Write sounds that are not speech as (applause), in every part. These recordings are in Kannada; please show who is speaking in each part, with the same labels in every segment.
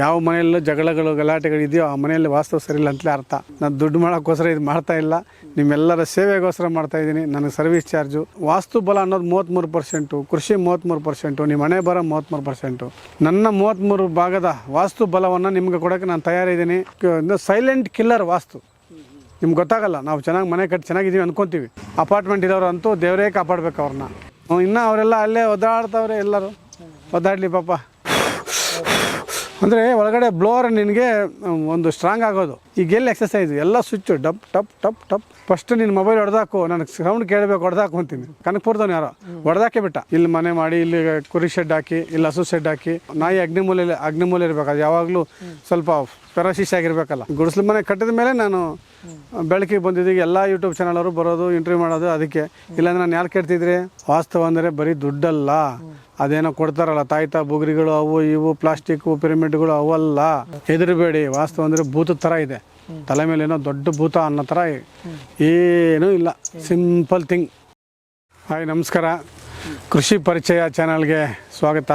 Speaker 1: ಯಾವ ಮನೆಯಲ್ಲೂ ಜಗಳಗಳು, ಗಲಾಟೆಗಳು ಇದೆಯೋ ಆ ಮನೆಯಲ್ಲಿ ವಾಸ್ತವ ಸರಿ ಇಲ್ಲ ಅಂತಲೇ ಅರ್ಥ. ನಾನು ದುಡ್ಡು ಮಾಡೋಕ್ಕೋಸ್ಕರ ಇದು ಮಾಡ್ತಾ ಇಲ್ಲ. ನಿಮ್ಮೆಲ್ಲರ ಸೇವೆಗೋಸ್ಕರ ಮಾಡ್ತಾ ಇದ್ದೀನಿ. ನನಗೆ ಸರ್ವಿಸ್ ಚಾರ್ಜು. ವಾಸ್ತು ಬಲ ಅನ್ನೋದು ಮೂವತ್ತ್ಮೂರು ಪರ್ಸೆಂಟು. ಕೃಷಿ ಮೂವತ್ತ್ಮೂರು ಪರ್ಸೆಂಟು. ನಿಮ್ಮ ಮನೆ ಬರೋ ಮೂವತ್ತ್ಮೂರು ಪರ್ಸೆಂಟು. ನನ್ನ ಮೂವತ್ತ್ಮೂರು ಭಾಗದ ವಾಸ್ತು ಬಲವನ್ನು ನಿಮ್ಗೆ ಕೊಡೋಕ್ಕೆ ನಾನು ತಯಾರಿದ್ದೀನಿ ಸೈಲೆಂಟ್ ಕಿಲ್ಲರ್ ವಾಸ್ತು. ನಿಮ್ಗೆ ಗೊತ್ತಾಗಲ್ಲ, ನಾವು ಚೆನ್ನಾಗಿ ಮನೆ ಕಟ್ಟಿ ಚೆನ್ನಾಗಿದ್ದೀವಿ ಅನ್ಕೊಂತೀವಿ. ಅಪಾರ್ಟ್ಮೆಂಟ್ ಇರೋರು ಅಂತೂ ದೇವರೇ ಕಾಪಾಡ್ಬೇಕು ಅವ್ರನ್ನ. ಇನ್ನೂ ಅವರೆಲ್ಲ ಅಲ್ಲೇ ಒದ್ದಾಡ್ತವ್ರೆ ಎಲ್ಲರೂ. ಒದ್ದಾಡಲಿ ಪಾಪ. ಅಂದರೆ ಒಳಗಡೆ ಬ್ಲೋರ್ ನಿನಗೆ ಒಂದು ಸ್ಟ್ರಾಂಗ್ ಆಗೋದು. ಈಗ ಎಲ್ಲಿ ಎಕ್ಸಸೈಸ್ ಎಲ್ಲ ಸ್ವಿಚ್ ಡಪ್, ಟಪ್ ಟಪ್ ಟಪ್. ಫಸ್ಟ್ ನಿನ್ನ ಮೊಬೈಲ್ ಹೊಡೆದಾಕು ನನಗೆ ಸೌಂಡ್ ಕೇಳಬೇಕು, ಹೊಡೆದಾಕು ಅಂತೀನಿ. ಕನಕಪುರದವ್ನು ಯಾರೋ? ಹೊಡೆದಾಕೆ ಬಿಟ್ಟ. ಇಲ್ಲಿ ಮನೆ ಮಾಡಿ, ಇಲ್ಲಿ ಕುರಿ ಶೆಡ್ ಹಾಕಿ, ಇಲ್ಲಿ ಹಸು ಶೆಡ್ ಹಾಕಿ. ನಾಯಿ ಅಗ್ನಿಮೂಲೆ ಅಗ್ನಿಮೂಲೆ ಇರಬೇಕು ಅದು ಯಾವಾಗಲೂ ಸ್ವಲ್ಪ ಪೆರಾಶಿಸ್ ಆಗಿರ್ಬೇಕಲ್ಲ. ಗುಡಿಸ್ಲು ಮನೆ ಕಟ್ಟಿದ ಮೇಲೆ ನಾನು ಬೆಳಕಿಗೆ ಬಂದಿದ್ದೀಗ ಎಲ್ಲ ಯೂಟ್ಯೂಬ್ ಚಾನಲ್ ಅವರು ಬರೋದು ಇಂಟರ್ವ್ಯೂ ಮಾಡೋದು, ಅದಕ್ಕೆ. ಇಲ್ಲಾಂದ್ರೆ ನಾನು ಯಾರು ಕೇಳ್ತಿದ್ರಿ? ವಾಸ್ತವ ಅಂದರೆ ಬರೀ ದುಡ್ಡಲ್ಲ. ಅದೇನೋ ಕೊಡ್ತಾರಲ್ಲ, ತಾಯ್ತ ಬುಗುರಿಗಳು, ಅವು ಇವು ಪ್ಲಾಸ್ಟಿಕ್ ಪಿರಮಿಡ್ಗಳು ಅವಲ್ಲ. ಹೆದರಬೇಡಿ, ವಾಸ್ತವ ಅಂದರೆ ಭೂತದ ಥರ ಇದೆ. ತಲೆ ಮೇಲೆ ಏನೋ ದೊಡ್ಡ ಭೂತ ಅನ್ನೋ ಥರ ಏನೂ ಇಲ್ಲ. ಸಿಂಪಲ್ ಥಿಂಗ್ ಹಾಯ್ ನಮಸ್ಕಾರ. ಕೃಷಿ ಪರಿಚಯ ಚಾನಲ್ಗೆ ಸ್ವಾಗತ.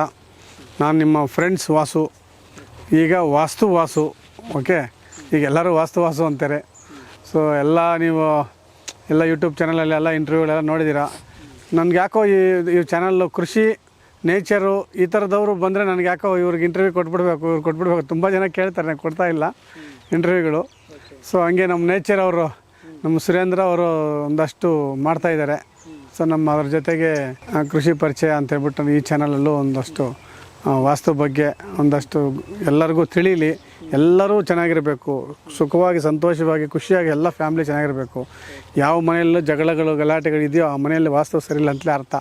Speaker 1: ನಾನು ನಿಮ್ಮ ಫ್ರೆಂಡ್ಸ್ ವಾಸು. ಈಗ ವಾಸ್ತು ವಾಸು ಓಕೆ ಈಗ ಎಲ್ಲರೂ ವಾಸ್ತು ವಾಸು ಅಂತಾರೆ. ಸೊ ಎಲ್ಲ ನೀವು, ಎಲ್ಲ ಯೂಟ್ಯೂಬ್ ಚಾನಲಲ್ಲಿ ಎಲ್ಲ ಇಂಟರ್ವ್ಯೂಗಳೆಲ್ಲ ನೋಡಿದ್ದೀರಾ ನನಗೆ ಯಾಕೋ ಈ ಈ ಚಾನಲ್ಲು ಕೃಷಿ ನೇಚರು ಈ ಥರದವರು ಬಂದರೆ ನನಗೆ ಯಾಕೋ ಇವ್ರಿಗೆ ಇಂಟರ್ವ್ಯೂ ಕೊಟ್ಬಿಡ್ಬೇಕು, ಇವ್ರು ಕೊಟ್ಬಿಡ್ಬೇಕು. ತುಂಬ ಜನ ಕೇಳ್ತಾರೆ ನಾನು ಕೊಡ್ತಾ ಇಲ್ಲ. ಇಂಟರ್ವ್ಯೂಗಳು. ಸೊ ಹಂಗೆ ನಮ್ಮ ನೇಚರ್ ಅವರು, ನಮ್ಮ ಸುರೇಂದ್ರ ಅವರು ಒಂದಷ್ಟು ಮಾಡ್ತಾಯಿದ್ದಾರೆ ಸೊ ನಮ್ಮ ಅದ್ರ ಜೊತೆಗೆ ಕೃಷಿ ಪರಿಚಯ ಅಂತ ಹೇಳ್ಬಿಟ್ಟು ಈ ಚಾನಲಲ್ಲೂ ಒಂದಷ್ಟು ವಾಸ್ತು ಬಗ್ಗೆ ಒಂದಷ್ಟು ಎಲ್ಲರಿಗೂ ತಿಳಿಲಿ. ಎಲ್ಲರೂ ಚೆನ್ನಾಗಿರಬೇಕು. ಸುಖವಾಗಿ, ಸಂತೋಷವಾಗಿ, ಖುಷಿಯಾಗಿ ಎಲ್ಲ ಫ್ಯಾಮಿಲಿ ಚೆನ್ನಾಗಿರಬೇಕು. ಯಾವ ಮನೆಯಲ್ಲೂ ಜಗಳಗಳು, ಗಲಾಟೆಗಳು ಇದೆಯೋ ಆ ಮನೆಯಲ್ಲಿ ವಾಸ್ತು ಸರಿ ಇಲ್ಲ ಅಂತಲೇ ಅರ್ಥ.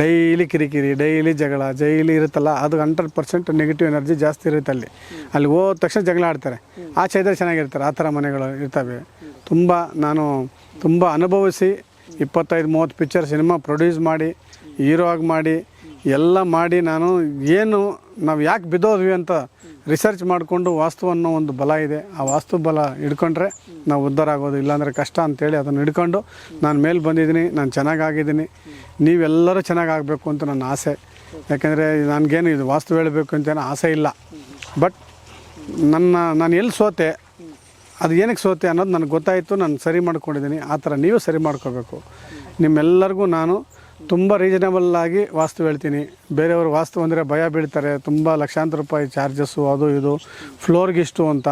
Speaker 1: ಡೈಲಿ ಕಿರಿಕಿರಿ ಡೈಲಿ ಜಗಳ ಡೈಲಿ ಇರುತ್ತಲ್ಲ, ಅದು ಹಂಡ್ರೆಡ್ ಪರ್ಸೆಂಟ್ ನೆಗೆಟಿವ್ ಎನರ್ಜಿ ಜಾಸ್ತಿ ಇರುತ್ತೆ ಅಲ್ಲಿ. ಅಲ್ಲಿ ಹೋದ ತಕ್ಷಣ ಜಗಳ ಆಡ್ತಾರೆ. ಆಚೆ ಇದ್ದರೆ ಚೆನ್ನಾಗಿರ್ತಾರೆ, ಆ ಥರ ಮನೆಗಳು ಇರ್ತವೆ. ತುಂಬ ನಾನು ತುಂಬ ಅನುಭವಿಸಿ ಇಪ್ಪತ್ತೈದು, ಮೂವತ್ತು ಪಿಕ್ಚರ್ ಸಿನಿಮಾ ಪ್ರೊಡ್ಯೂಸ್ ಮಾಡಿ ಹೀರೋ ಆಗಿ ಮಾಡಿ, ಎಲ್ಲ ಮಾಡಿ ನಾನು ಏನು, ನಾವು ಯಾಕೆ ಬಿದ್ದೋದ್ವಿ ಅಂತ ರಿಸರ್ಚ್ ಮಾಡಿಕೊಂಡು ವಾಸ್ತು ಅನ್ನೋ ಒಂದು ಬಲ ಇದೆ. ಆ ವಾಸ್ತು ಬಲ ಹಿಡ್ಕೊಂಡ್ರೆ ನಾವು ಉದ್ಧಾರ ಆಗೋದು, ಇಲ್ಲಾಂದರೆ ಕಷ್ಟ ಅಂತೇಳಿ ಅದನ್ನು ಹಿಡ್ಕೊಂಡು ನಾನು ಮೇಲೆ ಬಂದಿದ್ದೀನಿ, ನಾನು ಚೆನ್ನಾಗಾಗಿದ್ದೀನಿ, ನೀವೆಲ್ಲರೂ ಚೆನ್ನಾಗಾಗಬೇಕು ಅಂತ ನನ್ನ ಆಸೆ. ಯಾಕೆಂದರೆ ನನಗೇನು ಇದು ವಾಸ್ತು ಹೇಳಬೇಕು ಅಂತ ಏನೋ ಆಸೆ ಇಲ್ಲ. ಬಟ್ ನನ್ನ, ನಾನು ಎಲ್ಲಿ ಸೋತೆ, ಅದು ಏನಕ್ಕೆ ಸೋತೆ ಅನ್ನೋದು ನನಗೆ ಗೊತ್ತಾಯಿತು, ನಾನು ಸರಿ ಮಾಡ್ಕೊಂಡಿದ್ದೀನಿ. ಆ ಥರ ನೀವು ಸರಿ ಮಾಡ್ಕೋಬೇಕು. ನಿಮ್ಮೆಲ್ಲರಿಗೂ ನಾನು ತುಂಬ ರೀಸನಬಲ್ ಆಗಿ ವಾಸ್ತು ಹೇಳ್ತೀನಿ. ಬೇರೆಯವರು ವಾಸ್ತು ಅಂದರೆ ಭಯ ಬೀಳ್ತಾರೆ. ತುಂಬ ಲಕ್ಷಾಂತರ ರೂಪಾಯಿ ಚಾರ್ಜಸ್ಸು ಅದು ಇದು ಫ್ಲೋರ್ಗಿಷ್ಟು ಅಂತ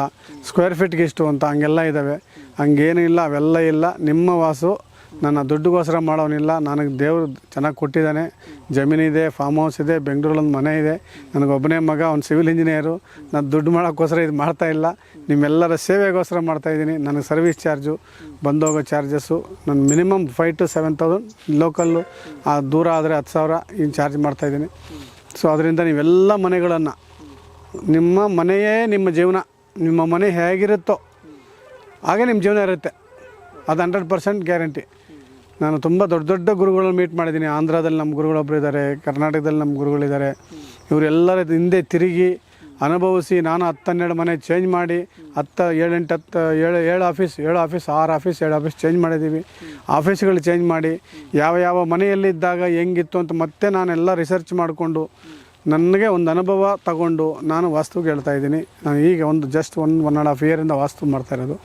Speaker 1: ಸ್ಕ್ವೇರ್ ಫೀಟ್ಗಿಷ್ಟು ಅಂತ, ಹಂಗೆಲ್ಲ ಇದ್ದಾವೆ ಹಂಗೇನು ಇಲ್ಲ, ಅವೆಲ್ಲ ಇಲ್ಲ. ನಿಮ್ಮ ವಾಸು ನನ್ನ ದುಡ್ಡುಗೋಸ್ಕರ ಮಾಡೋನಿಲ್ಲ. ನನಗೆ ದೇವರು ಚೆನ್ನಾಗಿ ಕೊಟ್ಟಿದ್ದಾನೆ. ಜಮೀನಿದೆ ಫಾರ್ಮ್ ಹೌಸ್ ಇದೆ ಬೆಂಗಳೂರಲ್ಲಿ ಮನೆ ಇದೆ. ನನಗೊಬ್ಬನೇ ಮಗ, ಅವ್ನು ಸಿವಿಲ್ ಇಂಜಿನಿಯರು ನಾನು ದುಡ್ಡು ಮಾಡೋಕ್ಕೋಸ್ಕರ ಇದು ಮಾಡ್ತಾ ಇಲ್ಲ. ನಿಮ್ಮೆಲ್ಲರ ಸೇವೆಗೋಸ್ಕರ ಮಾಡ್ತಾ ಇದ್ದೀನಿ. ನನಗೆ ಸರ್ವಿಸ್ ಚಾರ್ಜು ಬಂದೋಗೋ ಚಾರ್ಜಸ್ಸು ನನ್ನ minimum five to seven thousand local ಆ ದೂರ ಆದರೆ ಹತ್ತು ಸಾವಿರ ಇನ್ನು ಚಾರ್ಜ್ ಮಾಡ್ತಾಯಿದ್ದೀನಿ ಸೊ ಅದರಿಂದ ನೀವೆಲ್ಲ ಮನೆಗಳನ್ನು, ನಿಮ್ಮ ಮನೆಯೇ ನಿಮ್ಮ ಜೀವನ. ನಿಮ್ಮ ಮನೆ ಹೇಗಿರುತ್ತೋ ಹಾಗೆ ನಿಮ್ಮ ಜೀವನ ಇರುತ್ತೆ. ಅದು ಹಂಡ್ರೆಡ್ ಪರ್ಸೆಂಟ್ ಗ್ಯಾರಂಟಿ ನಾನು ತುಂಬ ದೊಡ್ಡ ದೊಡ್ಡ ಗುರುಗಳನ್ನ ಮೀಟ್ ಮಾಡಿದ್ದೀನಿ. ಆಂಧ್ರದಲ್ಲಿ ನಮ್ಮ ಗುರುಗಳೊಬ್ಬರು ಇದ್ದಾರೆ, ಕರ್ನಾಟಕದಲ್ಲಿ ನಮ್ಮ ಗುರುಗಳಿದ್ದಾರೆ. ಇವರೆಲ್ಲರ ಹಿಂದೆ ತಿರುಗಿ ಅನುಭವಿಸಿ ನಾನು ಹತ್ತನ್ನೆರಡು ಮನೆ ಚೇಂಜ್ ಮಾಡಿ, ಹತ್ತು ಏಳೆಂಟು, ಹತ್ತು ಏಳು ಏಳು ಆಫೀಸ್ ಏಳು ಆಫೀಸ್ ಆರು ಆಫೀಸ್ ಏಳು ಆಫೀಸ್ ಚೇಂಜ್ ಮಾಡಿದ್ದೀವಿ. ಆಫೀಸ್ಗಳು ಚೇಂಜ್ ಮಾಡಿ, ಯಾವ ಯಾವ ಮನೆಯಲ್ಲಿದ್ದಾಗ ಹೆಂಗಿತ್ತು ಅಂತ ಮತ್ತೆ ನಾನೆಲ್ಲ ರಿಸರ್ಚ್ ಮಾಡಿಕೊಂಡು ನನಗೆ ಒಂದು ಅನುಭವ ತಗೊಂಡು ನಾನು ವಾಸ್ತು ಹೇಳ್ತಾ ಇದ್ದೀನಿ. ನಾನು ಈಗ ಒಂದು just one one and half ಇಯರಿಂದ ವಾಸ್ತು ಮಾಡ್ತಾ ಇರೋದು.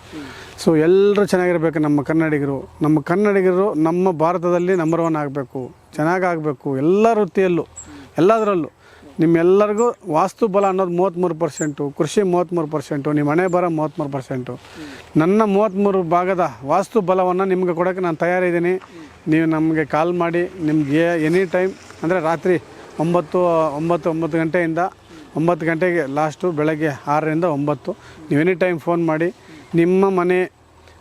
Speaker 1: ಸೊ ಎಲ್ಲರೂ ಚೆನ್ನಾಗಿರಬೇಕು ನಮ್ಮ ಕನ್ನಡಿಗರು. ನಮ್ಮ ಕನ್ನಡಿಗರು ನಮ್ಮ ಭಾರತದಲ್ಲಿ ನಂಬರ್ ಒನ್ ಆಗಬೇಕು. ಚೆನ್ನಾಗಾಗಬೇಕು ಎಲ್ಲ ವೃತ್ತಿಯಲ್ಲೂ ಎಲ್ಲದರಲ್ಲೂ. ನಿಮ್ಮೆಲ್ಲರಿಗೂ ವಾಸ್ತು ಬಲ ಅನ್ನೋದು ಮೂವತ್ತ್ಮೂರು ಪರ್ಸೆಂಟು ಕೃಷಿ ಮೂವತ್ತ್ಮೂರು ಪರ್ಸೆಂಟು ನಿಮ್ಮ ಮನೆ ಬರ ಮೂವತ್ತ್ಮೂರು ಪರ್ಸೆಂಟು ನನ್ನ ಮೂವತ್ತ್ಮೂರು ಭಾಗದ ವಾಸ್ತು ಬಲವನ್ನು ನಿಮಗೆ ಕೊಡೋಕ್ಕೆ ನಾನು ತಯಾರಿದ್ದೀನಿ. ನೀವು ನಮಗೆ ಕಾಲ್ ಮಾಡಿ ನಿಮಗೆ ಎನಿ ಟೈಮ್ ಅಂದರೆ ರಾತ್ರಿ ಒಂಬತ್ತು ಒಂಬತ್ತು ಒಂಬತ್ತು ಗಂಟೆಯಿಂದ ಒಂಬತ್ತು ಗಂಟೆಗೆ ಲಾಸ್ಟು ಬೆಳಗ್ಗೆ ಆರರಿಂದ ಒಂಬತ್ತು. ನೀವು ಎನಿ ಟೈಮ್ ಫೋನ್ ಮಾಡಿ ನಿಮ್ಮ ಮನೆ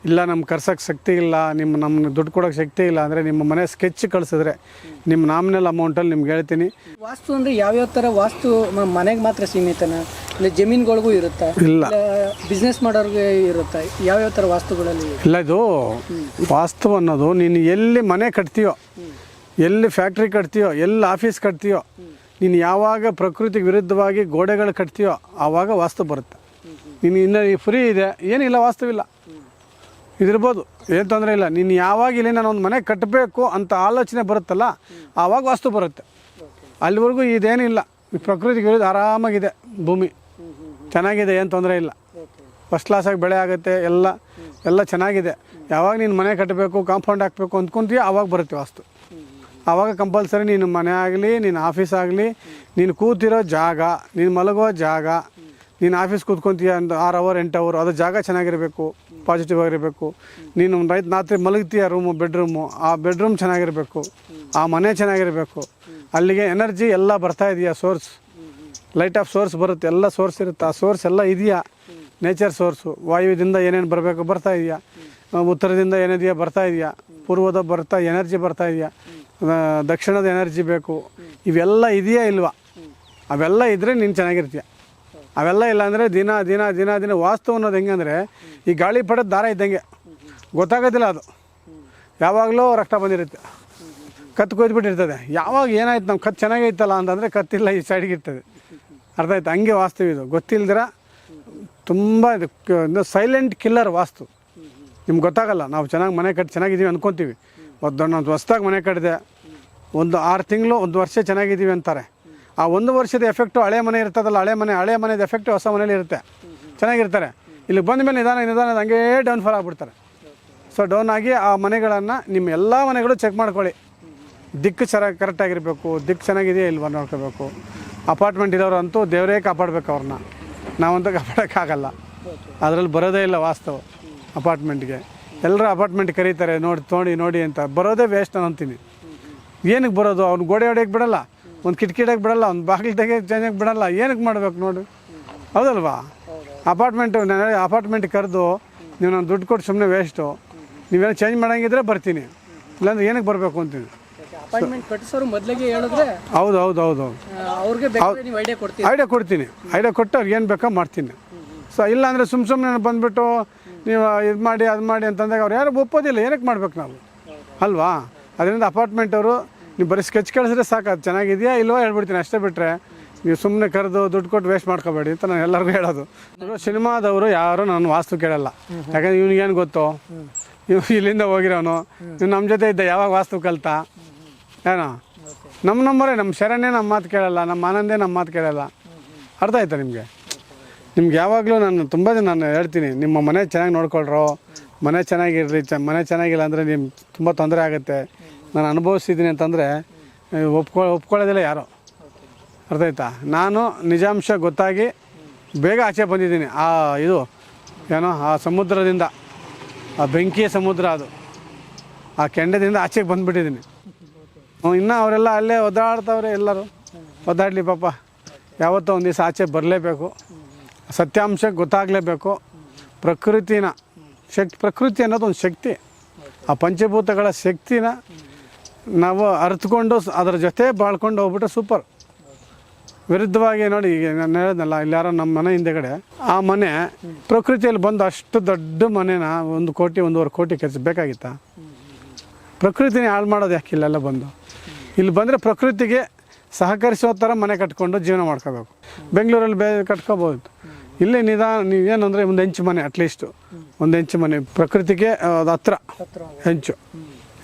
Speaker 1: ಇಲ್ಲ ನಮ್ಮ ಕರ್ಸೋಕ್ಕೆ ಶಕ್ತಿ ಇಲ್ಲ ನಿಮ್ಮ ನಮ್ಗೆ ದುಡ್ಡು ಕೊಡೋಕ್ಕೆ ಶಕ್ತಿ ಇಲ್ಲ ಅಂದರೆ ನಿಮ್ಮ ಮನೆ ಸ್ಕೆಚ್ ಕಳಿಸಿದ್ರೆ ನಿಮ್ಮ ನಾಮಿನಲ್ ಅಮೌಂಟಲ್ಲಿ ನಿಮ್ಗೆ ಹೇಳ್ತೀನಿ.
Speaker 2: ವಾಸ್ತು ಅಂದರೆ ಯಾವ್ಯಾವ ಥರ ವಾಸ್ತು ಮನೆಗೆ ಮಾತ್ರ ಸೀಮಿತನ? ಇಲ್ಲ ಜಮೀನುಗಳಿಗೂ ಇರುತ್ತಾ?
Speaker 1: ಇಲ್ಲ.
Speaker 2: ಬಿಸ್ನೆಸ್ ಮಾಡೋರ್ಗೆ ಇರುತ್ತಾ? ಯಾವ್ಯಾವ ಥರ ವಾಸ್ತುಗಳಲ್ಲಿ
Speaker 1: ಇಲ್ಲ ಇದು ವಾಸ್ತು ಅನ್ನೋದು ನೀನು ಎಲ್ಲಿ ಮನೆ ಕಟ್ತೀಯೋ ಎಲ್ಲಿ ಫ್ಯಾಕ್ಟ್ರಿ ಕಟ್ತೀಯೋ, ಎಲ್ಲಿ ಆಫೀಸ್ ಕಟ್ತೀಯೋ, ನೀನು ಯಾವಾಗ ಪ್ರಕೃತಿಗೆ ವಿರುದ್ಧವಾಗಿ ಗೋಡೆಗಳು ಕಟ್ತೀಯೋ, ಆವಾಗ ವಾಸ್ತು ಬರುತ್ತೆ. ನೀನು ಇನ್ನು ಫ್ರೀ ಇದೆ, ಏನಿಲ್ಲ, ವಾಸ್ತವಿಲ್ಲ. ಇದಿರ್ಬೋದು, ಏನು ತೊಂದರೆ ಇಲ್ಲ. ನೀನು ಯಾವಾಗ ಇಲ್ಲಿ ನಾನು ಒಂದು ಮನೆ ಕಟ್ಟಬೇಕು ಅಂತ ಆಲೋಚನೆ ಬರುತ್ತಲ್ಲ, ಆವಾಗ ವಾಸ್ತು ಬರುತ್ತೆ. ಅಲ್ಲಿವರೆಗೂ ಇದೇನಿಲ್ಲ. ಪ್ರಕೃತಿಗೆ ವಿರುದ್ಧ ಆರಾಮಾಗಿದೆ ಭೂಮಿ. ಚೆನ್ನಾಗಿದೆ, ಏನು ತೊಂದರೆ ಇಲ್ಲ. ಫಸ್ಟ್ ಕ್ಲಾಸಾಗಿ ಬೆಳೆ ಆಗುತ್ತೆ, ಎಲ್ಲ ಎಲ್ಲ ಚೆನ್ನಾಗಿದೆ. ಯಾವಾಗ ನೀನು ಮನೆ ಕಟ್ಟಬೇಕು ಕಾಂಪೌಂಡ್ ಹಾಕಬೇಕು ಅಂದ್ಕೊಂತೀಯ, ಆವಾಗ ಬರುತ್ತೆ ವಾಸ್ತು. ಆವಾಗ ಕಂಪಲ್ಸರಿ ನಿನ್ನ ಮನೆ ಆಗಲಿ, ನೀನು ಆಫೀಸ್ ಆಗಲಿ, ನೀನು ಕೂತಿರೋ ಜಾಗ, ನೀನು ಮಲಗೋ ಜಾಗ, ನೀನು ಆಫೀಸ್ ಕೂತ್ಕೊತೀಯ ಒಂದು ಆರು ಅವರ್ ಎಂಟು ಅವರ್ ಅದು ಜಾಗ ಚೆನ್ನಾಗಿರಬೇಕು ಪಾಸಿಟಿವ್ ಆಗಿರಬೇಕು. ನೀನು ರೈತ ರಾತ್ರಿ ಮಲಗ್ತೀಯ ರೂಮು ಬೆಡ್ರೂಮು ಆ ಬೆಡ್ರೂಮ್ ಚೆನ್ನಾಗಿರಬೇಕು, ಆ ಮನೆ ಚೆನ್ನಾಗಿರಬೇಕು. ಅಲ್ಲಿಗೆ ಎನರ್ಜಿ ಎಲ್ಲ ಬರ್ತಾ ಇದೆಯಾ ಸೋರ್ಸ್ ಲೈಟ್ ಆಫ್ ಸೋರ್ಸ್ ಬರುತ್ತೆ, ಎಲ್ಲ ಸೋರ್ಸ್ ಇರುತ್ತೆ. ಆ ಸೋರ್ಸ್ ಎಲ್ಲ ಇದೆಯಾ? ನೇಚರ್ ಸೋರ್ಸು ವಾಯುವಿದಿಂದ ಏನೇನು ಬರಬೇಕು ಬರ್ತಾ ಇದೆಯಾ? ಉತ್ತರದಿಂದ ಏನಿದೆಯಾ ಬರ್ತಾ ಇದೆಯಾ? ಪೂರ್ವದ ಬರ್ತಾ ಎನರ್ಜಿ ಬರ್ತಾ ಇದೆಯಾ? ದಕ್ಷಿಣದ ಎನರ್ಜಿ ಬೇಕು. ಇವೆಲ್ಲ ಇದೆಯಾ ಇಲ್ವಾ? ಅವೆಲ್ಲ ಇದ್ದರೆ ನೀನು ಚೆನ್ನಾಗಿರ್ತೀಯ. ಅವೆಲ್ಲ ಇಲ್ಲ ಅಂದರೆ ದಿನ ದಿನ ದಿನ ದಿನ ವಾಸ್ತು ಅನ್ನೋದು ಹೆಂಗೆ ಅಂದರೆ ಈ ಗಾಳಿ ಪಡೆದ ದಾರ ಇದ್ದಂಗೆ. ಗೊತ್ತಾಗೋದಿಲ್ಲ ಅದು. ಯಾವಾಗಲೂ ರಕ್ತ ಬಂದಿರುತ್ತೆ. ಕತ್ತು ಕೊಯ್ದುಬಿಟ್ಟಿರ್ತದೆ ಯಾವಾಗ ಏನಾಯ್ತು ನಮ್ಮ ಕತ್ತು ಚೆನ್ನಾಗೈತಲ್ಲ ಅಂತಂದರೆ ಕತ್ತಿಲ್ಲ ಈ ಸೈಡ್ಗೆ ಇರ್ತದೆ. ಅರ್ಥ ಆಯ್ತು? ಹಂಗೆ ವಾಸ್ತು ಇದು. ಗೊತ್ತಿಲ್ದಿರ ತುಂಬ ಸೈಲೆಂಟ್ ಕಿಲ್ಲರ್ ವಾಸ್ತು. ನಿಮ್ಗೆ ಗೊತ್ತಾಗಲ್ಲ. ನಾವು ಚೆನ್ನಾಗಿ ಮನೆ ಕಟ್ಟಿ ಚೆನ್ನಾಗಿದ್ದೀವಿ ಅಂದ್ಕೊತೀವಿ ಒಂದು ಹೊಸ್ದಾಗಿ ಮನೆ ಕಟ್ಟಿದೆ. ಒಂದು ಆರು ತಿಂಗಳು, ಒಂದು ವರ್ಷ ಚೆನ್ನಾಗಿದ್ದೀವಿ ಅಂತಾರೆ. ಆ ಒಂದು ವರ್ಷದ ಎಫೆಕ್ಟು ಹಳೆ ಮನೆ ಇರ್ತದಲ್ಲ, ಹಳೆ ಮನೆ, ಹಳೆ ಮನೆದ ಎಫೆಕ್ಟು ಹೊಸ ಮನೇಲಿ ಇರುತ್ತೆ. ಚೆನ್ನಾಗಿರ್ತಾರೆ. ಇಲ್ಲಿ ಬಂದ ಮೇಲೆ ನಿಧಾನ ನಿಧಾನ ಹಂಗೇ ಡೌನ್ ಫಾಲ್ ಆಗ್ಬಿಡ್ತಾರೆ. ಸೊ ಡೌನ್ ಆಗಿ ಆ ಮನೆಗಳನ್ನು ನಿಮ್ಮ ಎಲ್ಲ ಮನೆಗಳು ಚೆಕ್ ಮಾಡ್ಕೊಳ್ಳಿ. ದಿಕ್ಕು ಚೆನ್ನಾಗಿ ಕರೆಕ್ಟಾಗಿರಬೇಕು ದಿಕ್ಕು ಚೆನ್ನಾಗಿದೆಯಾ ಇಲ್ವಾ ನೋಡ್ಕೋಬೇಕು. ಅಪಾರ್ಟ್ಮೆಂಟ್ ಇರೋರು ಅಂತೂ ದೇವರೇ ಕಾಪಾಡಬೇಕು ಅವ್ರನ್ನ. ನಾವಂತೂ ಕಾಪಾಡೋಕ್ಕಾಗಲ್ಲ. ಅದರಲ್ಲಿ ಬರೋದೇ ಇಲ್ಲ ವಾಸ್ತವ ಅಪಾರ್ಟ್ಮೆಂಟ್ಗೆ ಎಲ್ಲರೂ ಅಪಾರ್ಟ್ಮೆಂಟ್ ಕರೀತಾರೆ ನೋಡಿ ತೋಣಿ ನೋಡಿ ಅಂತ. ಬರೋದೇ ವೇಸ್ಟ್ ನಾನು ಅಂತೀನಿ. ಏನಕ್ಕೆ ಬರೋದು? ಅವ್ನು ಗೋಡೆ ಹೊಡೆಯಕ್ಕೆ ಬಿಡಲ್ಲ. ಒಂದು ಕಿಟಕಿಡಕ್ಕೆ ಬಿಡಲ್ಲ ಒಂದು ಬಾಗಿಲು ತೆಗಿಯೋಕೆ ಚೆನ್ನಾಗಿ ಬಿಡಲ್ಲ. ಏನಕ್ಕೆ ಮಾಡ್ಬೇಕು ನೋಡು? ಹೌದಲ್ವಾ? ಅಪಾರ್ಟ್ಮೆಂಟು ನಾನು ಅಪಾರ್ಟ್ಮೆಂಟ್ ಕರೆದು ನೀವು ನಾನು ದುಡ್ಡು ಕೊಟ್ಟು ಸುಮ್ಮನೆ ವೇಸ್ಟು ನೀವೇನೋ ಚೇಂಜ್ ಮಾಡೋಂಗಿದ್ರೆ ಬರ್ತೀನಿ. ಇಲ್ಲಾಂದ್ರೆ ಏನಕ್ಕೆ ಬರಬೇಕು ಅಂತೀನಿ. ಹೌದು. ಹೌದು ಹೌದು
Speaker 2: ಐಡಿಯಾ
Speaker 1: ಕೊಡ್ತೀನಿ. ಐಡಿಯಾ ಕೊಟ್ಟು ಅವ್ರಿಗೆ ಏನು ಬೇಕೋ ಮಾಡ್ತೀನಿ. ಸೊ ಇಲ್ಲಾಂದರೆ ಸುಮ್ಮ ಸುಮ್ಮನೆ ಬಂದುಬಿಟ್ಟು ನೀವು ಇದು ಮಾಡಿ ಅದು ಮಾಡಿ ಅಂತಂದಾಗ ಅವ್ರು ಯಾರು ಒಪ್ಪೋದಿಲ್ಲ ಏನಕ್ಕೆ ಮಾಡ್ಬೇಕು ನಾವು? ಅಲ್ವಾ? ಅದರಿಂದ ಅಪಾರ್ಟ್ಮೆಂಟ್ ಅವರು ನೀವು ಬರೀ ಸ್ಕೆಚ್ ಕಳಿಸಿದ್ರೆ ಸಾಕು ಅದು ಚೆನ್ನಾಗಿದೆಯಾ ಇಲ್ವೋ ಹೇಳ್ಬಿಡ್ತೀನಿ ಅಷ್ಟೇ ಬಿಟ್ಟರೆ ನೀವು ಸುಮ್ಮನೆ ಕರೆದು ದುಡ್ಡು ಕೊಟ್ಟು ವೇಸ್ಟ್ ಮಾಡ್ಕೋಬೇಡಿ ಅಂತ ನಾನು ಎಲ್ಲರಿಗೂ ಹೇಳೋದು. ಸಿನಿಮಾದವರು ಯಾರು ನಾನು ವಾಸ್ತು ಕೇಳಲ್ಲ. ಯಾಕಂದ್ರೆ ಇವ್ನಿಗೇನು ಗೊತ್ತು? ಇವ್ ಇಲ್ಲಿಂದ ಹೋಗಿರೋನು. ಇವ್ನು ನಮ್ಮ ಜೊತೆ ಇದ್ದ ಯಾವಾಗ ವಾಸ್ತು ಕಲ್ತ? ಏನೋ? ನಮ್ಮ ನಂಬರೇ ನಮ್ಮ ಶರಣೇ ನಮ್ಮ ಮಾತು ಕೇಳಲ್ಲ ನಮ್ಮ ಆನಂದೇ ನಮ್ಮ ಮಾತು ಕೇಳಲ್ಲ. ಅರ್ಥ ಆಯ್ತಾ ನಿಮಗೆ? ನಿಮ್ಗೆ ಯಾವಾಗಲೂ ನಾನು ತುಂಬ ಜನ ನಾನು ಹೇಳ್ತೀನಿ, ನಿಮ್ಮ ಮನೆ ಚೆನ್ನಾಗಿ ನೋಡ್ಕೊಳ್ರೋ, ಮನೆ ಚೆನ್ನಾಗಿರಲಿ, ಚ, ಮನೆ ಚೆನ್ನಾಗಿಲ್ಲ ಅಂದರೆ ನಿಮ್ಮ ತುಂಬ ತೊಂದರೆ ಆಗುತ್ತೆ. ನಾನು ಅನುಭವಿಸಿದ್ದೀನಿ ಅಂತಂದರೆ ಒಪ್ಕೊ, ಒಪ್ಕೊಳ್ಳೋದಿಲ್ಲ ಯಾರು. ಅರ್ಥ ಆಯ್ತಾ? ನಾನು ನಿಜಾಂಶ ಗೊತ್ತಾಗಿ ಬೇಗ ಆಚೆ ಬಂದಿದ್ದೀನಿ. ಆ, ಇದು, ಏನೋ, ಆ ಸಮುದ್ರದಿಂದ, ಆ ಬೆಂಕಿಯ ಸಮುದ್ರ ಅದು. ಆ ಕೆಂಡದಿಂದ ಆಚೆಗೆ ಬಂದುಬಿಟ್ಟಿದ್ದೀನಿ. ಇನ್ನೂ ಅವರೆಲ್ಲ ಅಲ್ಲೇ ಒದ್ದಾಡ್ತವ್ರೆ ಎಲ್ಲರೂ. ಒದ್ದಾಡಲಿ ಪಾಪ. ಯಾವತ್ತೋ ಒಂದು ದಿವಸ ಆಚೆ ಬರಲೇಬೇಕು. ಸತ್ಯಾಂಶ ಗೊತ್ತಾಗಲೇಬೇಕು. ಪ್ರಕೃತಿನ ಶಕ್ತಿ, ಪ್ರಕೃತಿ ಅನ್ನೋದು ಒಂದು ಶಕ್ತಿ. ಆ ಪಂಚಭೂತಗಳ ಶಕ್ತಿನ ನಾವು ಅರ್ಥಕೊಂಡು ಸ್- ಅದರ ಜೊತೆ ಬಾಳ್ಕೊಂಡು ಹೋಗ್ಬಿಟ್ರೆ ಸೂಪರ್. ವಿರುದ್ಧವಾಗಿ ನೋಡಿ, ಈಗ ನಾನು ಹೇಳಿದ್ನಲ್ಲ ಇಲ್ಲಿ ಯಾರೋ ನಮ್ಮ ಮನೆ ಹಿಂದೆಗಡೆ, ಆ ಮನೆ ಪ್ರಕೃತಿಯಲ್ಲಿ ಬಂದು ಅಷ್ಟು ದೊಡ್ಡ ಮನೆನ ಒಂದು ಕೋಟಿ, ಒಂದೂವರೆ ಕೋಟಿ ಖರ್ಚು ಬೇಕಾಗಿತ್ತಾ? ಪ್ರಕೃತಿನೇ ಹಾಳು ಮಾಡೋದು ಯಾಕೆ ಇಲ್ಲೆಲ್ಲ ಬಂದು? ಇಲ್ಲಿ ಬಂದರೆ ಪ್ರಕೃತಿಗೆ ಸಹಕರಿಸೋ ಥರ ಮನೆ ಕಟ್ಕೊಂಡು ಜೀವನ ಮಾಡ್ಕೋಬೇಕು. ಬೆಂಗಳೂರಲ್ಲಿ ಬೇ, ಕಟ್ಕೋಬೋದು. ಇಲ್ಲಿ ನಿಧಾನ, ನೀವೇನಂದರೆ ಒಂದು ಹೆಂಚು ಮನೆ ಅಟ್ಲೀಸ್ಟು ಒಂದು ಹೆಂಚು ಮನೆ. ಪ್ರಕೃತಿಗೆ ಅದು ಹತ್ರ. ಹೆಂಚು.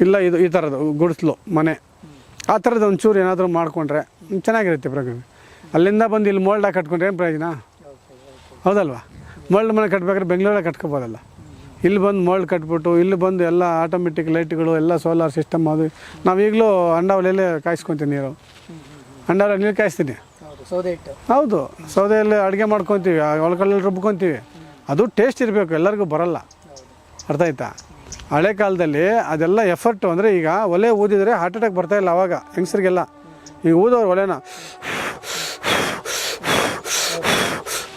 Speaker 1: ಇಲ್ಲ, ಇದು ಈ ಥರದ್ದು, ಗುಡಿಸ್ಲು, ಮನೆ. ಆ ಥರದ್ದು ಒಂಚೂರು ಏನಾದರೂ ಮಾಡಿಕೊಂಡ್ರೆ ಚೆನ್ನಾಗಿರುತ್ತೆ ಪ್ರಕೃತಿ. ಅಲ್ಲಿಂದ ಬಂದು ಇಲ್ಲಿ ಮೋಲ್ಡಾಗಿ ಕಟ್ಕೊಂಡ್ರೆ ಏನು ಪ್ರಯೋಜನ? ಹೌದಲ್ವಾ? ಮೋಲ್ಡ್ ಮನೆ ಕಟ್ಬೇಕಾದ್ರೆ ಬೆಂಗಳೂರಲ್ಲಿ ಕಟ್ಕೋಬೋದಲ್ಲ. ಇಲ್ಲಿ ಬಂದು ಮೋಲ್ಡ್ ಕಟ್ಬಿಟ್ಟು, ಇಲ್ಲಿ ಬಂದು ಎಲ್ಲ ಆಟೋಮೆಟಿಕ್ ಲೈಟ್ಗಳು, ಎಲ್ಲ ಸೋಲಾರ್ ಸಿಸ್ಟಮ್ ಅದು. ನಾವು ಈಗಲೂ ಅಂಡಾವಲೆಯಲ್ಲೇ ಕಾಯಿಸ್ಕೊತೀನಿ ನೀರು. ಅಂಡಾವಲೆ ನೀರು ಕಾಯಿಸ್ತೀನಿ.
Speaker 2: ಸೌದೆ
Speaker 1: ಹೌದು, ಸೌದೆಯಲ್ಲಿ ಅಡುಗೆ ಮಾಡ್ಕೊತೀವಿ ಒಳಕಲ್ಲಲ್ಲಿ ರುಬ್ಕೊತೀವಿ. ಅದು ಟೇಸ್ಟ್ ಇರಬೇಕು, ಎಲ್ಲರಿಗೂ ಬರಲ್ಲ. ಅರ್ಥ ಆಯ್ತಾ? ಹಳೆ ಕಾಲದಲ್ಲಿ ಅದೆಲ್ಲ ಎಫರ್ಟು ಅಂದರೆ ಈಗ ಒಲೆ ಊದಿದರೆ ಹಾರ್ಟ್ ಅಟ್ಯಾಕ್ ಬರ್ತಾ ಇಲ್ಲ ಅವಾಗ ಹೆಂಗಸ್ರಿಗೆಲ್ಲ ಈಗ ಊದೋರು ಒಲೆನ.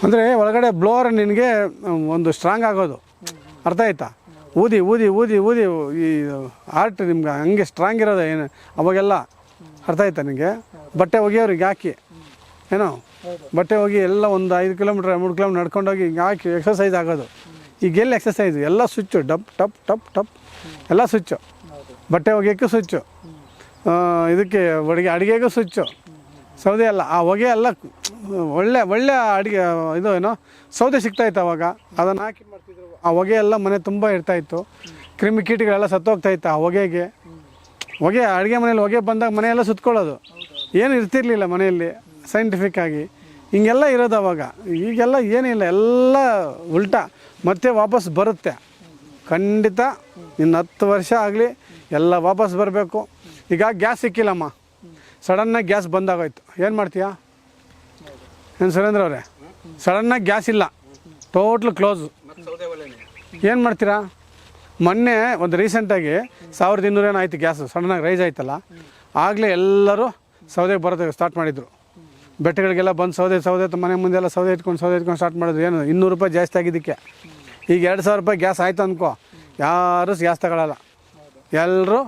Speaker 1: ಅಂದರೆ ಒಳಗಡೆ ಬ್ಲೋರ್ ನಿನಗೆ ಒಂದು ಸ್ಟ್ರಾಂಗ್ ಆಗೋದು. ಅರ್ಥ ಆಯ್ತಾ? ಊದಿ ಊದಿ ಊದಿ ಊದಿ, ಈ ಹಾರ್ಟ್ ನಿಮ್ಗೆ ಹಂಗೆ ಸ್ಟ್ರಾಂಗ್ ಇರೋದು ಏನು? ಅವಾಗೆಲ್ಲ. ಅರ್ಥ ಆಯ್ತಾ ನಿನಗೆ ಬಟ್ಟೆ ಒಗೆಯೋರಿಗೆ ಹಾಕಿ. ಏನೋ? ಬಟ್ಟೆ ಹೋಗಿ ಎಲ್ಲ ಒಂದು ಐದು ಕಿಲೋಮೀಟ್ರ್ ಮೂರು ಕಿಲೋಮೀಟ್ರ್ ನಡ್ಕೊಂಡೋಗಿ ಹಿಂಗೆ ಹಾಕಿ ಎಕ್ಸಸೈಸ್ ಆಗೋದು. ಈಗ ಎಲ್ಲಿ ಎಕ್ಸಸೈಸ್ ಎಲ್ಲ ಸ್ವಿಚ್ಚು ಡಪ್ ಟಪ್ ಟಪ್ ಟಪ್. ಎಲ್ಲ ಸ್ವಿಚ್ಚು ಬಟ್ಟೆ ಒಗೆಯೋಕ್ಕೂ ಸ್ವಿಚ್ಚು ಇದಕ್ಕೆ ಅಡುಗೆ ಅಡುಗೆಗೂ ಸ್ವಿಚ್ಚು ಸೌದೆ ಅಲ್ಲ ಆ ಹೊಗೆ ಎಲ್ಲ ಒಳ್ಳೆ ಒಳ್ಳೆ ಅಡುಗೆ, ಇದು ಏನೋ, ಸೌದೆ ಸಿಗ್ತಾಯಿತ್ತು ಅವಾಗ. ಅದನ್ನು ಹಾಕಿ ಮಾಡ್ತಿದ್ರು. ಆ ಹೊಗೆ ಎಲ್ಲ ಮನೆ ತುಂಬ ಇರ್ತಾಯಿತ್ತು ಕ್ರಿಮಿ ಕೀಟಗಳೆಲ್ಲ ಸತ್ತೋಗ್ತಾ ಇತ್ತು ಆ ಹೊಗೆಗೆ ಹೊಗೆ ಅಡುಗೆ ಮನೇಲಿ ಹೊಗೆ ಬಂದಾಗ ಮನೆಯೆಲ್ಲ ಸುತ್ಕೊಳ್ಳೋದು. ಏನು ಇರ್ತಿರ್ಲಿಲ್ಲ ಮನೆಯಲ್ಲಿ. ಸೈಂಟಿಫಿಕ್ ಆಗಿ. ಹಿಂಗೆಲ್ಲ ಇರೋದು ಅವಾಗ. ಈಗೆಲ್ಲ ಏನಿಲ್ಲ, ಎಲ್ಲ ಉಲ್ಟಾ. ಮತ್ತೆ ವಾಪಸ್ ಬರುತ್ತೆ. ಖಂಡಿತ ಇನ್ನು ಹತ್ತು ವರ್ಷ ಆಗಲಿ ಎಲ್ಲ ವಾಪಸ್ ಬರಬೇಕು. ಈಗ ಗ್ಯಾಸ್ ಸಿಕ್ಕಿಲ್ಲಮ್ಮ. ಸಡನ್ನಾಗಿ ಗ್ಯಾಸ್ ಬಂದಾಗೋಯ್ತು. ಏನು ಮಾಡ್ತೀಯಾ? ಏನು ಸುರೇಂದ್ರ ಅವರೇ? ಸಡನ್ನಾಗಿ ಗ್ಯಾಸ್ ಇಲ್ಲ. Total close. ಏನು ಮಾಡ್ತೀರಾ? ಮೊನ್ನೆ ಒಂದು ರೀಸೆಂಟಾಗಿ ಸಾವಿರದ ಇನ್ನೂರೇನು ಆಯಿತು ಗ್ಯಾಸು. ಸಡನ್ನಾಗಿ ರೈಸ್ ಆಯ್ತಲ್ಲ. ಆಗಲೇ ಎಲ್ಲರೂ ಸೌದೆಗೆ ಬರೋದಕ್ಕೆ ಸ್ಟಾರ್ಟ್ ಮಾಡಿದರು. ಬೆಟ್ಟಗಳಿಗೆಲ್ಲ ಬಂದು ಸೌದೆ ಸೌದೆ ಮನೆ ಮುಂದೆಲ್ಲ ಸೌದೆ ಇಟ್ಕೊಂಡು ಸೌದೆ ಇಟ್ಕೊಂಡು ಸ್ಟಾರ್ಟ್ ಮಾಡಿದ್ರು. ಏನು, ಇನ್ನೂರು ರೂಪಾಯಿ ಜಾಸ್ತಿ ಆಗಿದ್ದಕ್ಕೆ. ಈಗ ಎರಡು ಸಾವಿರ ರೂಪಾಯಿ ಗ್ಯಾಸ್ ಆಯಿತು ಅನ್ಕೋ. ಯಾರು ಗ್ಯಾಸ್ ತಗೊಳ್ಳಲ್ಲ ಎಲ್ಲರೂ